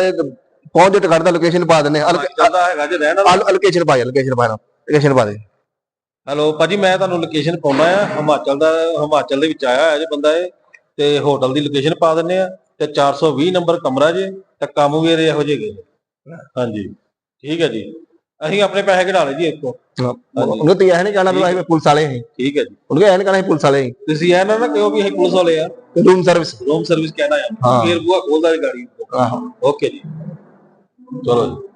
ਪਹੁੰਚ ਜੇ ਟਿਕਟ ਦਾ ਲੋਕੇਸ਼ਨ ਪਾ ਆ ਚੱਲਦਾ ਹੈਗਾ ਜੇ ਰਹਿਣ ਵਾਲਾ ਲੋਕੇਸ਼ਨ ਪਾ ਲੋਕੇਸ਼ਨ ਪਾ ਲੋਕੇਸ਼ਨ ਪਾ ਦੇ। ਹੈਲੋ ਭਾਜੀ ਮੈਂ ਤੁਹਾਨੂੰ ਲੋਕੇਸ਼ਨ ਪਾਉਣਾ ਆ। ਹਿਮਾਚਲ ਦਾ ਹਿਮਾਚਲ ਦੇ ਵਿੱਚ ਆਇਆ ਹੋਇਆ ਜੇ ਬੰਦਾ ਇਹ। ਤੇ ਹੋਟਲ ਦੀ ਲੋਕੇਸ਼ਨ ਪਾ ਦਿੰਨੇ ਆ। ਤੇ 420 ਨੰਬਰ ਕਮਰਾ ਜੇ ਤੇ ਕੰਮ ਵੀ ਇਹਦੇ ਇਹੋ ਜਿਹੇ ਗਏ। ਹਾਂਜੀ। ਠੀਕ ਹੈ ਜੀ। ਅਸੀਂ ਆਪਣੇ ਪੈਸੇ ਕਢਾ ਲਏ ਜੀ ਇੱਕੋ ਉਹਨੂੰ ਤੇ ਇਹ ਨਹੀਂ ਕਹਿਣਾ ਵੀ ਅਸੀਂ ਪੁਲਿਸ ਵਾਲੇ ਹਾਂ। ਠੀਕ ਹੈ ਜੀ। ਉਹਨੂੰ ਇਹ ਨਹੀਂ ਕਹਿਣਾ ਅਸੀਂ ਪੁਲਿਸ ਵਾਲੇ ਹਾਂ। ਤੁਸੀਂ ਇਹ ਨਾ ਨਾ ਕਿਉਂ ਵੀ ਅਸੀਂ ਪੁਲਿਸ ਵਾਲੇ ਆ। ਰੂਮ ਸਰਵਿਸ ਰੂਮ ਸਰਵਿਸ ਕਹਿਣਾ ਆ। ਫੇਰ ਬੂਆ ਖੋਲਦਾ ਗਾੜੀ। ਓਕੇ ਜੀ। ਚਲੋ ਜੀ।